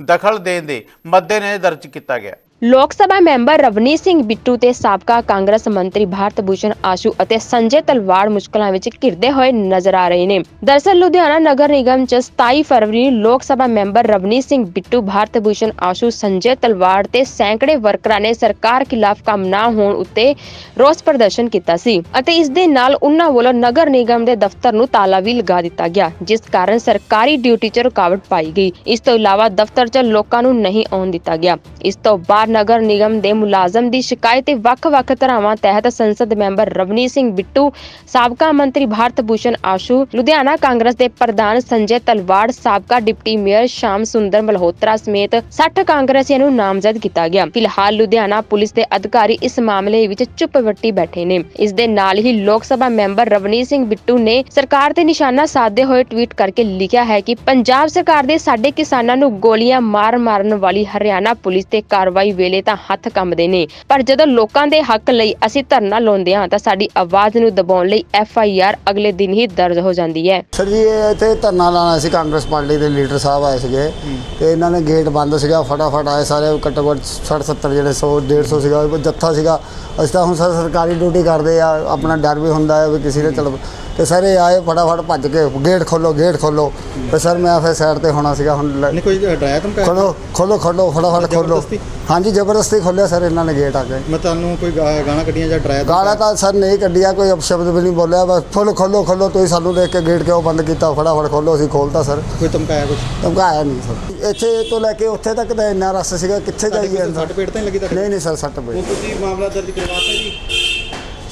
ਦਖਲ ਦੇਣ ਦੇ ਮੱਦੇਨਜ਼ਰ ਦਰਜ ਕੀਤਾ ਗਿਆ। ਲੋਕ ਸਭਾ ਮੈਂਬਰ ਰਵਨੀਤ ਸਿੰਘ ਬਿੱਟੂ ਤੇ ਸਾਬਕਾ ਕਾਂਗਰਸ ਮੰਤਰੀ ਭਾਰਤ ਭੂਸ਼ਣ ਆਸ਼ੂ ਅਤੇ ਸੰਜੇ ਤਲਵਾੜ ਮੁਸ਼ਕਲਾਂ ਵਿੱਚ ਘਿਰਦੇ ਹੋਏ ਨਜ਼ਰ ਆ ਰਹੇ ਨੇ। ਦਰਸਲ ਲੁਧਿਆਣਾ ਨਗਰ ਨਿਗਮ ਚ 27 ਫਰਵਰੀ ਨੂੰ ਲੋਕ ਸਭਾ ਮੈਂਬਰ ਰਵਨੀਤ ਸਿੰਘ ਬਿੱਟੂ ਭਾਰਤ ਭੂਸ਼ਣ ਆਸ਼ੂ, ਸੰਜੇ ਤਲਵਾੜ ਤੇ ਸੈਂਕੜੇ ਵਰਕਰਾਂ ਨੇ ਸਰਕਾਰ ਖਿਲਾਫ ਕੰਮ ਨਾ ਹੋਣ ਉੱਤੇ ਰੋਸ ਪ੍ਰਦਰਸ਼ਨ ਕੀਤਾ ਸੀ ਅਤੇ ਇਸ ਦੇ ਨਾਲ ਉਨ੍ਹਾਂ ਵੱਲੋਂ ਨਗਰ ਨਿਗਮ ਦੇ ਦਫ਼ਤਰ ਨੂੰ ਤਾਲਾ ਵੀ ਲਗਾ ਦਿੱਤਾ ਗਿਆ, ਜਿਸ ਕਾਰਨ ਸਰਕਾਰੀ ਡਿਊਟੀ 'ਚ ਰੁਕਾਵਟ ਪਾਈ ਗਈ। ਇਸ ਤੋਂ ਇਲਾਵਾ ਦਫ਼ਤਰ 'ਚ ਲੋਕਾਂ ਨੂੰ ਨਹੀਂ ਆਉਣ ਦਿੱਤਾ ਗਿਆ। ਇਸ ਤੋਂ ਬਾਅਦ ਨਗਰ ਨਿਗਮ ਦੇ ਮੁਲਾਜ਼ਮ ਦੀ ਸ਼ਿਕਾਇਤ ਤੇ ਵੱਖ-ਵੱਖ ਧਾਰਾਵਾਂ ਤਹਿਤ ਸੰਸਦ ਮੈਂਬਰ ਰਵਨੀਤ ਸਿੰਘ ਬਿੱਟੂ, ਸਾਬਕਾ ਮੰਤਰੀ ਭਾਰਤ ਭੂਸ਼ਣ ਆਸ਼ੂ, ਲੁਧਿਆਣਾ ਕਾਂਗਰਸ ਦੇ ਪ੍ਰਧਾਨ ਸੰਜੇ ਤਲਵਾੜ, ਸਾਬਕਾ ਡਿਪਟੀ ਮੇਅਰ ਸ਼ਾਮ ਸੁੰਦਰ ਮਲਹੋਤਰਾ ਸਮੇਤ 60 ਕਾਂਗਰਸੀਆਂ ਨੂੰ ਨਾਮਜ਼ਦ ਕੀਤਾ ਗਿਆ। ਫਿਲਹਾਲ ਲੁਧਿਆਣਾ ਪੁਲਿਸ ਦੇ ਅਧਿਕਾਰੀ ਇਸ ਮਾਮਲੇ ਵਿੱਚ ਚੁੱਪ ਵੱਟੀ ਬੈਠੇ ਨੇ। ਇਸ ਦੇ ਨਾਲ ਹੀ ਲੋਕ ਸਭਾ ਮੈਂਬਰ ਰਵਨੀਤ ਸਿੰਘ ਬਿੱਟੂ ਨੇ ਸਰਕਾਰ ਤੇ ਨਿਸ਼ਾਨਾ ਸਾਧਦੇ ਹੋਏ ਟਵੀਟ ਕਰਕੇ ਲਿਖਿਆ ਹੈ ਕਿ ਪੰਜਾਬ ਸਰਕਾਰ ਦੇ ਸਾਡੇ ਕਿਸਾਨਾਂ ਨੂੰ ਗੋਲੀਆਂ ਮਾਰ ਮਾਰਨ ਵਾਲੀ ਹਰਿਆਣਾ ਪੁਲਿਸ ਤੇ ਕਾਰਵਾਈ ਵੇਲੇ ਤਾਂ ਹੱਥ ਕੰਬਦੇ ਨੇ। ਪਰ ਜਦੋਂ ਲੋਕਾਂ ਦੇ ਹੱਕ ਲਈ ਅਸੀਂ ਧਰਨਾ ਲਾਉਂਦੇ ਹਾਂ, ਤਾਂ ਸਾਡੀ ਆਵਾਜ਼ ਨੂੰ ਦਬਾਉਣ ਲਈ ਐਫ ਆਈ ਆਰ ਅਗਲੇ ਦਿਨ ਹੀ ਦਰਜ ਹੋ ਜਾਂਦੀ ਹੈ। ਸਰ ਜੀ, ਇਹ ਇੱਥੇ ਧਰਨਾ ਲਾਣਾ ਸੀ, ਕਾਂਗਰਸ ਪਾਰਟੀ ਦੇ ਲੀਡਰ ਸਾਹਿਬ ਆਏ ਸੀਗੇ। ਤੇ ਇਹਨਾਂ ਨੇ ਗੇਟ ਬੰਦ ਸੀਗਾ, ਫਟਾਫਟ ਆਏ ਸਾਰੇ ਘੱਟੋ ਘੱਟ 60 70 ਜਿਹੜੇ 100 150 ਸੀਗਾ ਜੱਥਾ ਸੀਗਾ। ਅਸੀਂ ਤਾਂ ਹੁਣ ਸਰ ਸਰਕਾਰੀ ਡਿਊਟੀ ਕਰਦੇ ਆ, ਆਪਣਾ ਡਰ ਵੀ ਹੁੰਦਾ ਹੈ ਵੀ ਕਿਸੇ ਦੇ ਚਲ ਤੇ ਸਾਰੇ ਆਏ ਫਟਾਫਟ ਭੱਜ ਕੇ ਗੇਟ ਖੋਲੋ ਗੇਟ ਖੋਲੋ। ਤੇ ਸਰ ਮੈਂ ਫਿਰ ਸਾਈਡ ਤੇ ਹੋਣਾ ਸੀਗਾ ਹੁਣ ਲੈ- ਨਹੀਂ ਕੋਈ ਡਰਾਇਆ ਤੁਮ ਖੋਲੋ ਖੋਲੋ ਖੋਲੋ ਫਟਾਫਟ ਖੋਲੋ ਜ਼ਬਰਦਸਤੀ? ਹਾਂਜੀ ਜ਼ਬਰਦਸਤੀ ਖੋਲਿਆ ਸਰ ਇਹਨਾਂ ਨੇ ਗੇਟ ਆ ਕੇ। ਮੈਂ ਤੁਹਾਨੂੰ ਕੋਈ ਗਾ- ਗਾਲਾਂ ਕੱਢੀਆਂ ਜਾਂ ਡਰਾਇਆ ਗਾਲਾਂ ਤਾਂ ਸਰ ਨਹੀਂ ਕੱਢਿਆ ਕੋਈ ਅਪਸ਼ਬਦ ਵੀ ਨਹੀਂ ਬੋਲਿਆ ਬਸ ਫੁੱਲ ਖੋਲੋ ਖੋਲੋ ਤੁਸੀਂ ਸਾਨੂੰ ਦੇਖ ਕੇ ਗੇਟ ਕਿਉਂ ਬੰਦ ਕੀਤਾ ਫਟਾਫਟ ਖੋਲੋ ਅਸੀਂ ਖੋਲਤਾ ਸਰ। ਕੋਈ ਧਮਕਾਇਆ ਕੁਝ ਧਮਕਾਇਆ ਨਹੀਂ ਸਰ। ਇੱਥੇ ਤੋਂ ਲੈ ਕੇ ਉੱਥੇ ਤੱਕ ਤਾਂ ਇੰਨਾ ਰਸ ਸੀਗਾ ਕਿੱਥੇ ਜਾਈਏ ਅੰਦਰ? ਸੱਟ ਪੇਟ ਤਾਂ ਨਹੀਂ ਲੱਗੀ ਤੁਹਾਡੇ ਨਹੀਂ ਨਹੀਂ ਸਰ ਸੱਟ ਪਈ ਤੁਸੀਂ ਮਾਮਲਾ ਦਰਜ ਕਰਵਾਤਾ ਜੀ।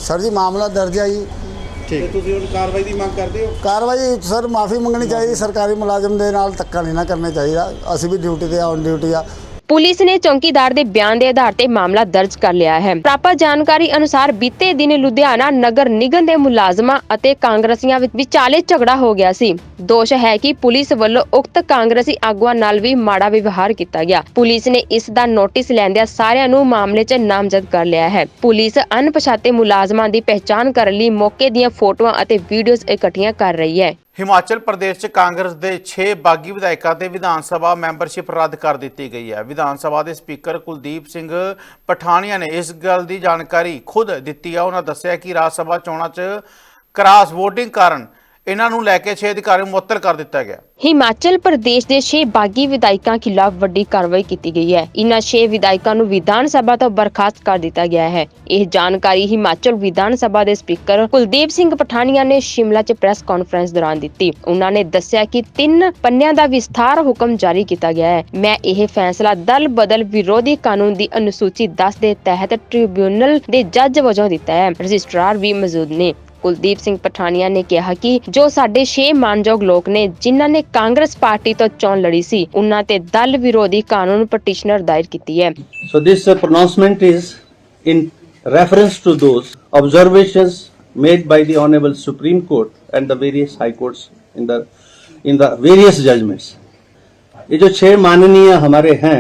ਸਰ ਜੀ ਮਾਮਲਾ ਦਰਜ ਆ ਜੀ। ਠੀਕ। ਤੁਸੀਂ ਹੁਣ ਕਾਰਵਾਈ ਦੀ ਮੰਗ ਕਰਦੇ ਹੋ? ਕਾਰਵਾਈ ਸਰ ਮਾਫੀ ਮੰਗਣੀ ਚਾਹੀਦੀ ਸਰਕਾਰੀ ਮੁਲਾਜ਼ਮ ਦੇ ਨਾਲ ਧੱਕਾ ਨਹੀਂ ਨਾ ਕਰਨਾ ਚਾਹੀਦਾ। ਅਸੀਂ ਵੀ ਡਿਊਟੀ ਤੇ ਔਨ ਡਿਊਟੀ ਆ। ਪੁਲਿਸ ਨੇ ਚੌਂਕੀਦਾਰ ਦੇ ਬਿਆਨ ਦੇ ਆਧਾਰ ਤੇ ਮਾਮਲਾ ਦਰਜ ਕਰ ਲਿਆ ਹੈ। ਪ੍ਰਾਪਤ ਜਾਣਕਾਰੀ ਅਨੁਸਾਰ ਬੀਤੇ ਦਿਨ ਲੁਧਿਆਣਾ ਨਗਰ ਨਿਗਮ ਦੇ ਮੁਲਾਜ਼ਮਾਂ ਅਤੇ ਕਾਂਗਰਸੀਆਂ ਵਿਚਾਲੇ ਝਗੜਾ ਹੋ ਗਿਆ ਸੀ। ਦੋਸ਼ ਹੈ ਕਿ ਪੁਲਿਸ ਵੱਲੋਂ ਉਕਤ ਕਾਂਗਰਸੀ ਆਗੂਆਂ ਨਾਲ ਵੀ ਮਾੜਾ ਵਿਵਹਾਰ ਕੀਤਾ ਗਿਆ। ਪੁਲਿਸ ਨੇ ਇਸ ਦਾ ਨੋਟਿਸ ਲੈਂਦਿਆਂ ਸਾਰਿਆਂ ਨੂੰ ਮਾਮਲੇ 'ਚ ਨਾਮਜ਼ਦ ਕਰ ਲਿਆ ਹੈ। ਪੁਲਿਸ ਅਣਪਛਾਤੇ ਮੁਲਾਜ਼ਮਾਂ ਦੀ ਪਹਿਚਾਣ ਕਰਨ ਲਈ ਮੌਕੇ ਦੀਆਂ ਫੋਟੋਆਂ ਅਤੇ ਵੀਡੀਓਜ਼ ਇਕੱਠੀਆਂ ਕਰ ਰਹੀ ਹੈ। ਹਿਮਾਚਲ ਪ੍ਰਦੇਸ਼ 'ਚ ਕਾਂਗਰਸ ਦੇ 6 ਬਾਗੀ ਵਿਧਾਇਕਾਂ ਤੇ ਵਿਧਾਨ ਸਭਾ ਮੈਂਬਰਸ਼ਿਪ ਰੱਦ ਕਰ ਦਿੱਤੀ ਗਈ ਹੈ। ਵਿਧਾਨ ਸਭਾ ਦੇ ਸਪੀਕਰ ਕੁਲਦੀਪ ਸਿੰਘ ਪਠਾਨੀਆ ਨੇ ਇਸ ਗੱਲ ਦੀ ਜਾਣਕਾਰੀ ਖੁਦ ਦਿੱਤੀ ਹੈ ਉਹਨਾਂ ਦੱਸਿਆ ਕਿ ਰਾਜ ਸਭਾ ਚੋਣਾਂ 'ਚ ਕ੍ਰਾਸ VOTING ਕਾਰਨ ਇਹਨਾਂ ਨੂੰ ਲੈ ਕੇ 6 ਅਧਿਕਾਰੀਆਂ ਮੁਅੱਤਲ ਕਰ ਦਿੱਤਾ ਗਿਆ। ਹਿਮਾਚਲ ਪ੍ਰਦੇਸ਼ ਦੇ 6 ਬਾਗੀ ਵਿਧਾਇਕਾਂ ਖਿਲਾਫ ਵੱਡੀ ਕਾਰਵਾਈ ਕੀਤੀ ਗਈ ਹੈ। ਇਨ੍ਹਾਂ 6 ਵਿਧਾਇਕਾਂ ਨੂੰ ਵਿਧਾਨ ਸਭਾ ਤੋਂ ਬਰਖਾਸਤ ਕਰ ਦਿੱਤਾ ਗਿਆ ਹੈ। ਇਹ ਜਾਣਕਾਰੀ ਹਿਮਾਚਲ ਵਿਧਾਨ ਸਭਾ ਦੇ ਸਪੀਕਰ ਕੁਲਦੀਪ ਸਿੰਘ ਪਠਾਨੀਆ ਨੇ ਸ਼ਿਮਲਾ 'ਚ ਪ੍ਰੈਸ ਕਾਨਫਰੰਸ ਦੌਰਾਨ ਦਿੱਤੀ। ਉਹਨਾਂ ਨੇ ਦੱਸਿਆ ਕਿ ਤਿੰਨ ਪੰਨਿਆਂ ਦਾ ਵਿਸਥਾਰ ਹੁਕਮ ਜਾਰੀ ਕੀਤਾ ਗਿਆ ਹੈ। ਮੈਂ ਇਹ ਫੈਸਲਾ ਦਲ ਬਦਲ ਵਿਰੋਧੀ ਕਾਨੂੰਨ ਦੀ ਅਨੁਸੂਚੀ 10 ਦੇ ਤਹਿਤ ਟ੍ਰਿਬਿਊਨਲ ਦੇ ਜੱਜ ਵਜੋਂ ਦਿੱਤਾ ਹੈ। ਰਜਿਸਟਰਾਰ ਵੀ ਮੌਜੂਦ ਨੇ। ਕੁਲਦੀਪ ਸਿੰਘ ਪਠਾਨੀਆ ਨੇ ਕਿਹਾ ਕਿ ਜੋ ਸਾਡੇ 6 ਮਾਨਯੋਗ ਲੋਕ ਨੇ ਜਿਨ੍ਹਾਂ ਨੇ ਕਾਂਗਰਸ ਪਾਰਟੀ ਤੋਂ ਚੋਣ ਲੜੀ ਸੀ ਉਹਨਾਂ ਤੇ ਦਲ ਵਿਰੋਧੀ ਕਾਨੂੰਨ ਪਟੀਸ਼ਨਰ ਦਾਇਰ ਕੀਤੀ ਹੈ So this uh, pronouncement is in reference to those observations made by the Honorable Supreme Court and the various high courts in the in the various judgments. ये जो छह माननीय हमारे हैं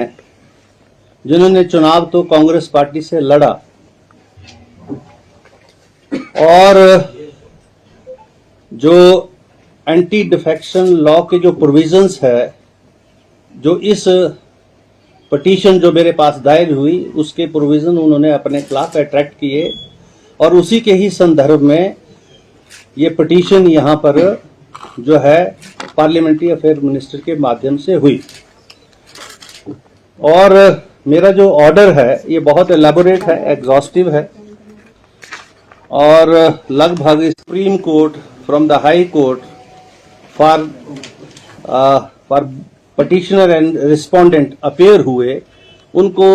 जिन्होंने चुनाव तो कांग्रेस पार्टी से लड़ा और जो एंटी डिफेक्शन लॉ के जो प्रोविजंस है, जो इस पटिशन जो मेरे पास दायर हुई, उसके प्रोविज़न उन्होंने अपने खिलाफ अट्रैक्ट किए और उसी के ही संदर्भ में ये पटिशन यहाँ पर जो है पार्लियामेंट्री अफेयर मिनिस्टर के माध्यम से हुई। और मेरा जो ऑर्डर है, ये बहुत एलेबोरेट है एग्जॉस्टिव है। और लगभग supreme court from the high court for for petitioner and respondent appear हुए उनको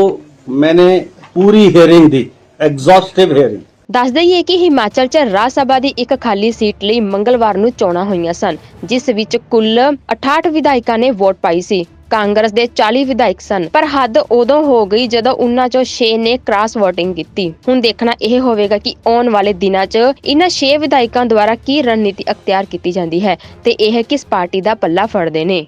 मैंने पूरी हियरिंग दी एग्जॉस्टिव हियरिंग ਦੱਸ ਦਈਏ ਕਿ ਹਿਮਾਚਲ 'ਚ ਰਾਜ ਸਭਾ ਦੀ ਇੱਕ ਖਾਲੀ ਸੀਟ ਲਈ ਮੰਗਲਵਾਰ ਨੂੰ ਚੋਣਾਂ ਹੋਈਆਂ ਸਨ ਜਿਸ ਵਿੱਚ ਕੁੱਲ 68 ਵਿਧਾਇਕਾਂ ਨੇ ਵੋਟ ਪਾਈ ਸੀ ਕਾਂਗਰਸ ਦੇ 40 ਵਿਧਾਇਕ ਸਨ। ਪਰ ਹੱਦ ਉਦੋਂ ਹੋ ਗਈ ਜਦੋਂ ਉਹਨਾਂ ਚੋਂ 6 ਨੇ ਕ੍ਰਾਸ ਵੋਟਿੰਗ ਕੀਤੀ। ਹੁਣ ਦੇਖਣਾ ਇਹ ਹੋਵੇਗਾ ਕਿ ਆਉਣ ਵਾਲੇ ਦਿਨਾਂ 'ਚ ਇਹਨਾਂ 6 ਵਿਧਾਇਕਾਂ ਦੁਆਰਾ ਕੀ ਰਣਨੀਤੀ ਅਖਤਿਆਰ ਕੀਤੀ ਜਾਂਦੀ ਹੈ ਤੇ ਇਹ ਕਿਸ ਪਾਰਟੀ ਦਾ ਪੱਲਾ ਫੜਦੇ ਨੇ।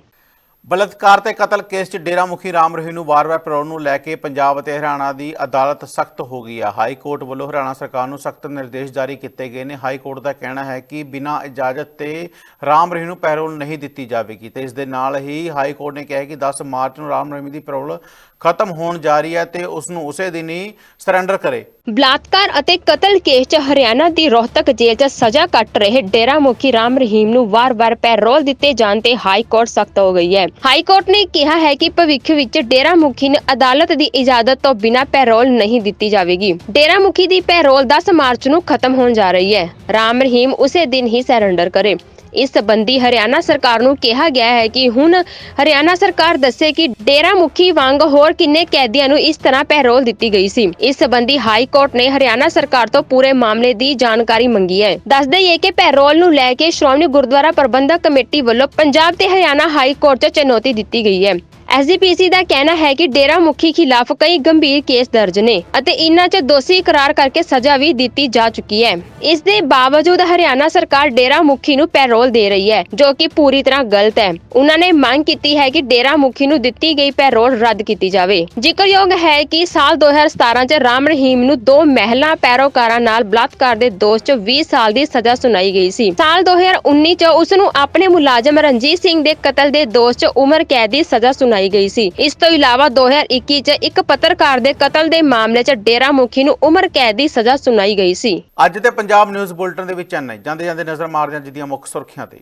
ਬਲਾਤਕਾਰ ਤੇ ਕਤਲ ਕੇਸ 'ਚ ਡੇਰਾ ਮੁਖੀ ਰਾਮ ਰਹੀਮ ਨੂੰ ਵਾਰ-ਵਾਰ ਪੈਰੋਲ ਨੂੰ ਲੈ ਕੇ ਪੰਜਾਬ ਅਤੇ ਹਰਿਆਣਾ ਦੀ ਅਦਾਲਤ ਸਖਤ ਹੋ ਗਈ ਹੈ ਹਾਈ ਕੋਰਟ ਵੱਲੋਂ ਹਰਿਆਣਾ ਸਰਕਾਰ ਨੂੰ ਸਖਤ ਨਿਰਦੇਸ਼ ਜਾਰੀ ਕੀਤੇ ਗਏ ਨੇ। ਹਾਈ ਕੋਰਟ ਦਾ ਕਹਿਣਾ ਹੈ ਕਿ ਬਿਨਾਂ ਇਜਾਜ਼ਤ ਤੇ ਰਾਮ ਰਹੀਮ ਨੂੰ ਪੈਰੋਲ ਨਹੀਂ ਦਿੱਤੀ ਜਾਵੇਗੀ ਤੇ ਇਸ ਦੇ ਨਾਲ ਹੀ ਹਾਈ ਕੋਰਟ ਨੇ ਕਿਹਾ ਕਿ 10 ਮਾਰਚ ਨੂੰ ਰਾਮ ਰਹੀਮ ਦੀ ਪੈਰੋਲ ਖਤਮ ਹੋਣ ਜਾ ਰਹੀ ਹੈ ਤੇ ਉਸ ਨੂੰ ਉਸੇ ਦਿਨ ਹੀ ਸਰੈਂਡਰ ਕਰੇ। ਬਲਾਤਕਾਰ ਅਤੇ ਕਤਲ ਕੇਸ 'ਚ ਹਰਿਆਣਾ ਦੀ ਰੋਹਤਕ ਜੇਲ੍ਹ 'ਚ ਸਜ਼ਾ ਕੱਟ ਰਹੇ ਡੇਰਾ ਮੁਖੀ ਰਾਮ ਰਹੀਮ ਨੂੰ ਵਾਰ-ਵਾਰ ਪੈਰੋਲ ਦਿੱਤੇ ਜਾਣ ਤੇ ਹਾਈ ਕੋਰਟ ਸਖਤ ਹੋ ਗਈ ਹੈ। ਹਾਈ ਕੋਰਟ ਨੇ ਕਿਹਾ ਹੈ ਕਿ ਭਵਿੱਖ ਵਿੱਚ ਡੇਰਾ ਮੁਖੀ ਨੂੰ ਅਦਾਲਤ ਦੀ ਇਜਾਜ਼ਤ ਤੋਂ ਬਿਨਾਂ ਪੈਰੋਲ ਨਹੀਂ ਦਿੱਤੀ ਜਾਵੇਗੀ। ਡੇਰਾ ਮੁਖੀ ਦੀ ਪੈਰੋਲ 10 ਮਾਰਚ ਨੂੰ ਖਤਮ ਹੋਣ ਜਾ ਰਹੀ ਹੈ। ਰਾਮ ਰਹੀਮ ਉਸੇ ਦਿਨ ਹੀ ਸਰੈਂਡਰ ਕਰੇ। ਇਸ ਸਬੰਧੀ ਹਰਿਆਣਾ ਸਰਕਾਰ ਨੂੰ ਕਿਹਾ ਗਿਆ ਹੈ ਕਿ ਹੁਣ ਹਰਿਆਣਾ ਸਰਕਾਰ ਦੱਸੇ ਕਿ ਡੇਰਾ ਮੁਖੀ ਵਾਂਗ ਹੋਰ ਕਿੰਨੇ ਕੈਦੀਆਂ ਨੂੰ ਇਸ ਤਰ੍ਹਾਂ ਪੈਰੋਲ ਦਿੱਤੀ ਗਈ ਸੀ। ਇਸ ਸਬੰਧੀ ਹਾਈ ਕੋਰਟ ਨੇ ਹਰਿਆਣਾ ਸਰਕਾਰ ਤੋਂ ਪੂਰੇ ਮਾਮਲੇ ਦੀ ਜਾਣਕਾਰੀ ਮੰਗੀ ਹੈ। ਦੱਸ ਦਈਏ ਕਿ ਪੈਰੋਲ ਨੂੰ ਲੈ ਕੇ ਸ਼੍ਰੋਮਣੀ ਗੁਰਦੁਆਰਾ ਪ੍ਰਬੰਧਕ ਕਮੇਟੀ ਵੱਲੋਂ ਪੰਜਾਬ ਤੇ ਹਰਿਆਣਾ ਹਾਈ ਕੋਰਟ 'ਚ ਚੁਣੌਤੀ ਦਿੱਤੀ ਗਈ ਹੈ। ਐਸਜੀਪੀਸੀ ਦਾ ਕਹਿਣਾ ਹੈ ਕਿ ਡੇਰਾ ਮੁਖੀ ਖਿਲਾਫ ਕਈ ਗੰਭੀਰ ਕੇਸ ਦਰਜ ਨੇ ਅਤੇ ਇਨ੍ਹਾਂ 'ਚ ਦੋਸ਼ੀ ਕਰਾਰ ਕਰਕੇ ਸਜ਼ਾ ਵੀ ਦਿੱਤੀ ਜਾ ਚੁੱਕੀ ਹੈ। ਇਸ ਦੇ ਬਾਵਜੂਦ ਹਰਿਆਣਾ ਸਰਕਾਰ ਡੇਰਾ ਮੁਖੀ ਨੂੰ ਪੈਰੋਲ ਦੇ ਰਹੀ ਹੈ, ਜੋ ਕਿ ਪੂਰੀ ਤਰ੍ਹਾਂ ਗਲਤ ਹੈ। ਉਹਨਾਂ ਨੇ ਮੰਗ ਕੀਤੀ ਹੈ ਕਿ ਡੇਰਾ ਮੁਖੀ ਨੂੰ ਦਿੱਤੀ ਗਈ ਪੈਰੋਲ ਰੱਦ ਕੀਤੀ ਜਾਵੇ। ਜ਼ਿਕਰਯੋਗ ਹੈ ਕਿ ਸਾਲ 2017 'ਚ ਰਾਮ ਰਹੀਮ ਨੂੰ ਦੋ ਮਹਿਲਾ ਪੈਰੋਕਾਰਾਂ ਨਾਲ ਬਲਾਤਕਾਰ ਦੇ ਦੋਸ਼ 'ਚ 20 ਸਾਲ ਦੀ ਸਜ਼ਾ ਸੁਣਾਈ ਗਈ ਸੀ। ਸਾਲ 2019 'ਚ ਉਸ ਨੂੰ ਆਪਣੇ ਮੁਲਾਜ਼ਮ ਰਣਜੀਤ ਸਿੰਘ ਦੇ ਕਤਲ ਦੇ ਦੋਸ਼ 'ਚ ਉਮਰ ਕੈਦ ਦੀ ਸਜ਼ਾ ਸੁਣਾਈ ਗਈ ਸੀ। ਇਸ ਤੋਂ ਇਲਾਵਾ 2021 'ਚ ਇੱਕ ਪੱਤਰਕਾਰ ਦੇ ਕਤਲ ਦੇ ਮਾਮਲੇ 'ਚ ਡੇਰਾ ਮੁਖੀ ਨੂੰ ਉਮਰ ਕੈਦ ਦੀ ਸਜ਼ਾ ਸੁਣਾਈ ਗਈ ਸੀ। ਅੱਜ ਦੇ ਪੰਜਾਬ ਨਿਊਜ਼ ਬੁਲਟਨ ਦੇ ਵਿੱਚ ਇੰਨਾ ਹੀ। ਜਾਂਦੇ ਜਾਂਦੇ ਨਜ਼ਰ ਮਾਰਦੇ ਹਾਂ ਅੱਜ ਦੀਆਂ ਮੁੱਖ ਸੁਰਖੀਆਂ ਤੇ।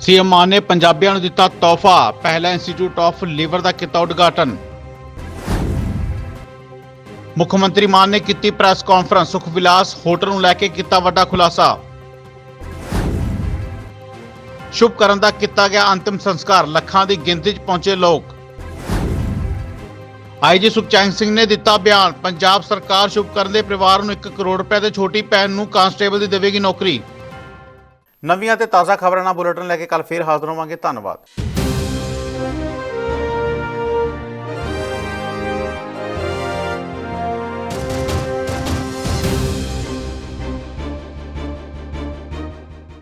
ਸੀਐਮ ਮਾਨ ਨੇ ਪੰਜਾਬੀਆਂ ਨੂੰ ਦਿੱਤਾ ਤੋਹਫਾ। ਪਹਿਲਾ ਇੰਸਟੀਚਿਊਟ ਆਫ ਲੀਵਰ ਦਾ ਕੀਤਾ ਉਦਘਾਟਨ। ਮੁੱਖ ਮੰਤਰੀ ਮਾਨ ਨੇ ਕੀਤੀ ਪ੍ਰੈਸ ਕਾਨਫਰੰਸ। ਸੁਖ ਵਿਲਾਸ ਹੋਟਲ ਨੂੰ ਲੈ ਕੇ ਕੀਤਾ ਵੱਡਾ ਖੁਲਾਸਾ। ਸ਼ੁਭ ਕਰਨ ਦਾ ਕੀਤਾ ਗਿਆ ਅੰਤਿਮ ਸੰਸਕਾਰ। ਲੱਖਾਂ ਦੀ ਗਿਣਤੀ 'ਚ ਪਹੁੰਚੇ ਲੋਕ। ਆਈਜੀ ਸੁਖਚੈਨ ਸਿੰਘ ਨੇ ਦਿੱਤਾ ਬਿਆਨ। ਪੰਜਾਬ ਸਰਕਾਰ ਸ਼ੁਭ ਕਰਨ ਦੇ ਪਰਿਵਾਰ ਨੂੰ 1 ਕਰੋੜ ਰੁਪਏ ਤੇ ਛੋਟੀ ਭੈਣ ਨੂੰ ਕਾਂਸਟੇਬਲ ਦੀ ਦੇਵੇਗੀ ਨੌਕਰੀ। ਨਵੀਆਂ ਤੇ ਤਾਜ਼ਾ ਖਬਰਾਂ ਨਾਲ ਬੁਲੇਟਿਨ ਲੈ ਕੇ ਕੱਲ ਫੇਰ ਹਾਜ਼ਰ ਹੋਵਾਂਗੇ। ਧੰਨਵਾਦ।